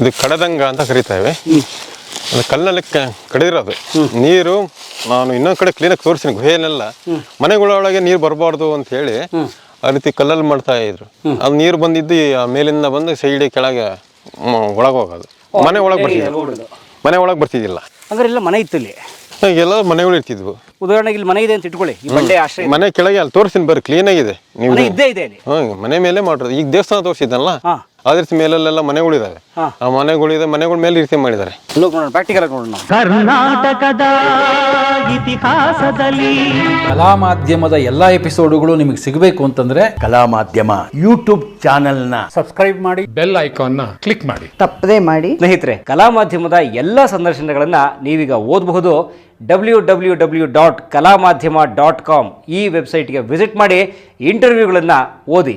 ಇದು ಕಡದಂಗ ಅಂತ ಕರಿತೇವೆ ಅದು ಕಲ್ಲಲ್ಲಿ ಕಡಿದಿರೋದು. ನೀರು ನಾನು ಇನ್ನೊಂದು ಕಡೆ ಕ್ಲೀನಾಗಿ ತೋರಿಸ್ತೀನಿ ಗುಹೆಯಲ್ಲೆಲ್ಲ. ಮನೆಗಳೊಳಗೆ ನೀರು ಬರಬಾರ್ದು ಅಂತ ಹೇಳಿ ಆ ರೀತಿ ಕಲ್ಲಲ್ಲಿ ಮಾಡ್ತಾ ಇದ್ರು. ಅದು ನೀರು ಬಂದಿದ್ದು ಮೇಲಿಂದ ಬಂದು ಸೈಡ್ ಕೆಳಗೆ ಒಳಗೆ ಹೋಗೋದು. ಮನೆ ಒಳಗೆ ಬರ್ತಿದ್ದಿಲ್ಲ. ಮನೆ ಒಳಗೆ ಬರ್ತಿದ್ದಿಲ್ಲ. ಅಂದ್ರೆ ಮನೆ ಇತ್ತು ಇಲ್ಲಿ ಎಲ್ಲ ಮನೆಗಳು ಇರ್ತಿದ್ವು. ಉದಾಹರಣೆಗೆ ಇಲ್ಲಿ ಮನೆ ಇದೆ ಅಂತ ಇಟ್ಕೊಳ್ಳಿ. ಈ ಬಂಡೆ ಆಶ್ರಯ ಮನೆ ಕೆಳಗೆ ಅಲ್ಲಿ ತೋರಿಸ್ತೀನಿ ಬರ್ರಿ ಕ್ಲೀನ್ ಆಗಿದೆ. ನೀವು ಮನೆ ಇದ್ದೇ ಇದೆ ಇಲ್ಲಿ ಹ್ಮ್ ಮನೆ ಮೇಲೆ ಮಾಡಿರೋದು. ಈಗ ದೇವಸ್ಥಾನ ತೋರಿಸಿದ್ನಲ್ಲ ಹಾ. ಅದೇ ರೀತಿ ಮೇಲೆಲ್ಲ ಮನೆಗಳಿದಾವೆ ಹಾ. ಆ ಮನೆಗಳಿದೆ ಮನೆಗಳ ಮೇಲೆ ರೀತಿ ಮಾಡಿದ್ದಾರೆ. ಲೋಕ್ ನೋಡೋಣ ಪ್ರಾಕ್ಟಿಕಲ್ ನೋಡೋಣ. ಕರ್ನಾಟಕದ ಇತಿಹಾಸದಲ್ಲಿ ಕಲಾ ಮಾಧ್ಯಮದ ಎಲ್ಲಾ ಎಪಿಸೋಡುಗಳು ನಿಮಗೆ ಸಿಗಬೇಕು ಅಂತಂದ್ರೆ ಕಲಾ ಮಾಧ್ಯಮ ಯೂಟ್ಯೂಬ್ ಚಾನಲ್ನ ಸಬ್ಸ್ಕ್ರೈಬ್ ಮಾಡಿ. ಬೆಲ್ ಐಕಾನ್ನ ಕ್ಲಿಕ್ ಮಾಡಿ. ತಪ್ಪದೇ ಮಾಡಿ. ಸ್ನೇಹಿತರೆ ಕಲಾ ಮಾಧ್ಯಮದ ಎಲ್ಲಾ ಸಂದರ್ಶನಗಳನ್ನು ನೀವೀಗ ಓದಬಹುದು. ಡಬ್ಲ್ಯೂ ಡಬ್ಲ್ಯೂ ಡಬ್ಲ್ಯೂ ಡಾಟ್ ಕಲಾ ಮಾಧ್ಯಮ ಡಾಟ್ ಕಾಮ್ ಈ ವೆಬ್ಸೈಟ್ಗೆ ವಿಸಿಟ್ ಮಾಡಿ ಇಂಟರ್ವ್ಯೂಗಳನ್ನು ಓದಿ.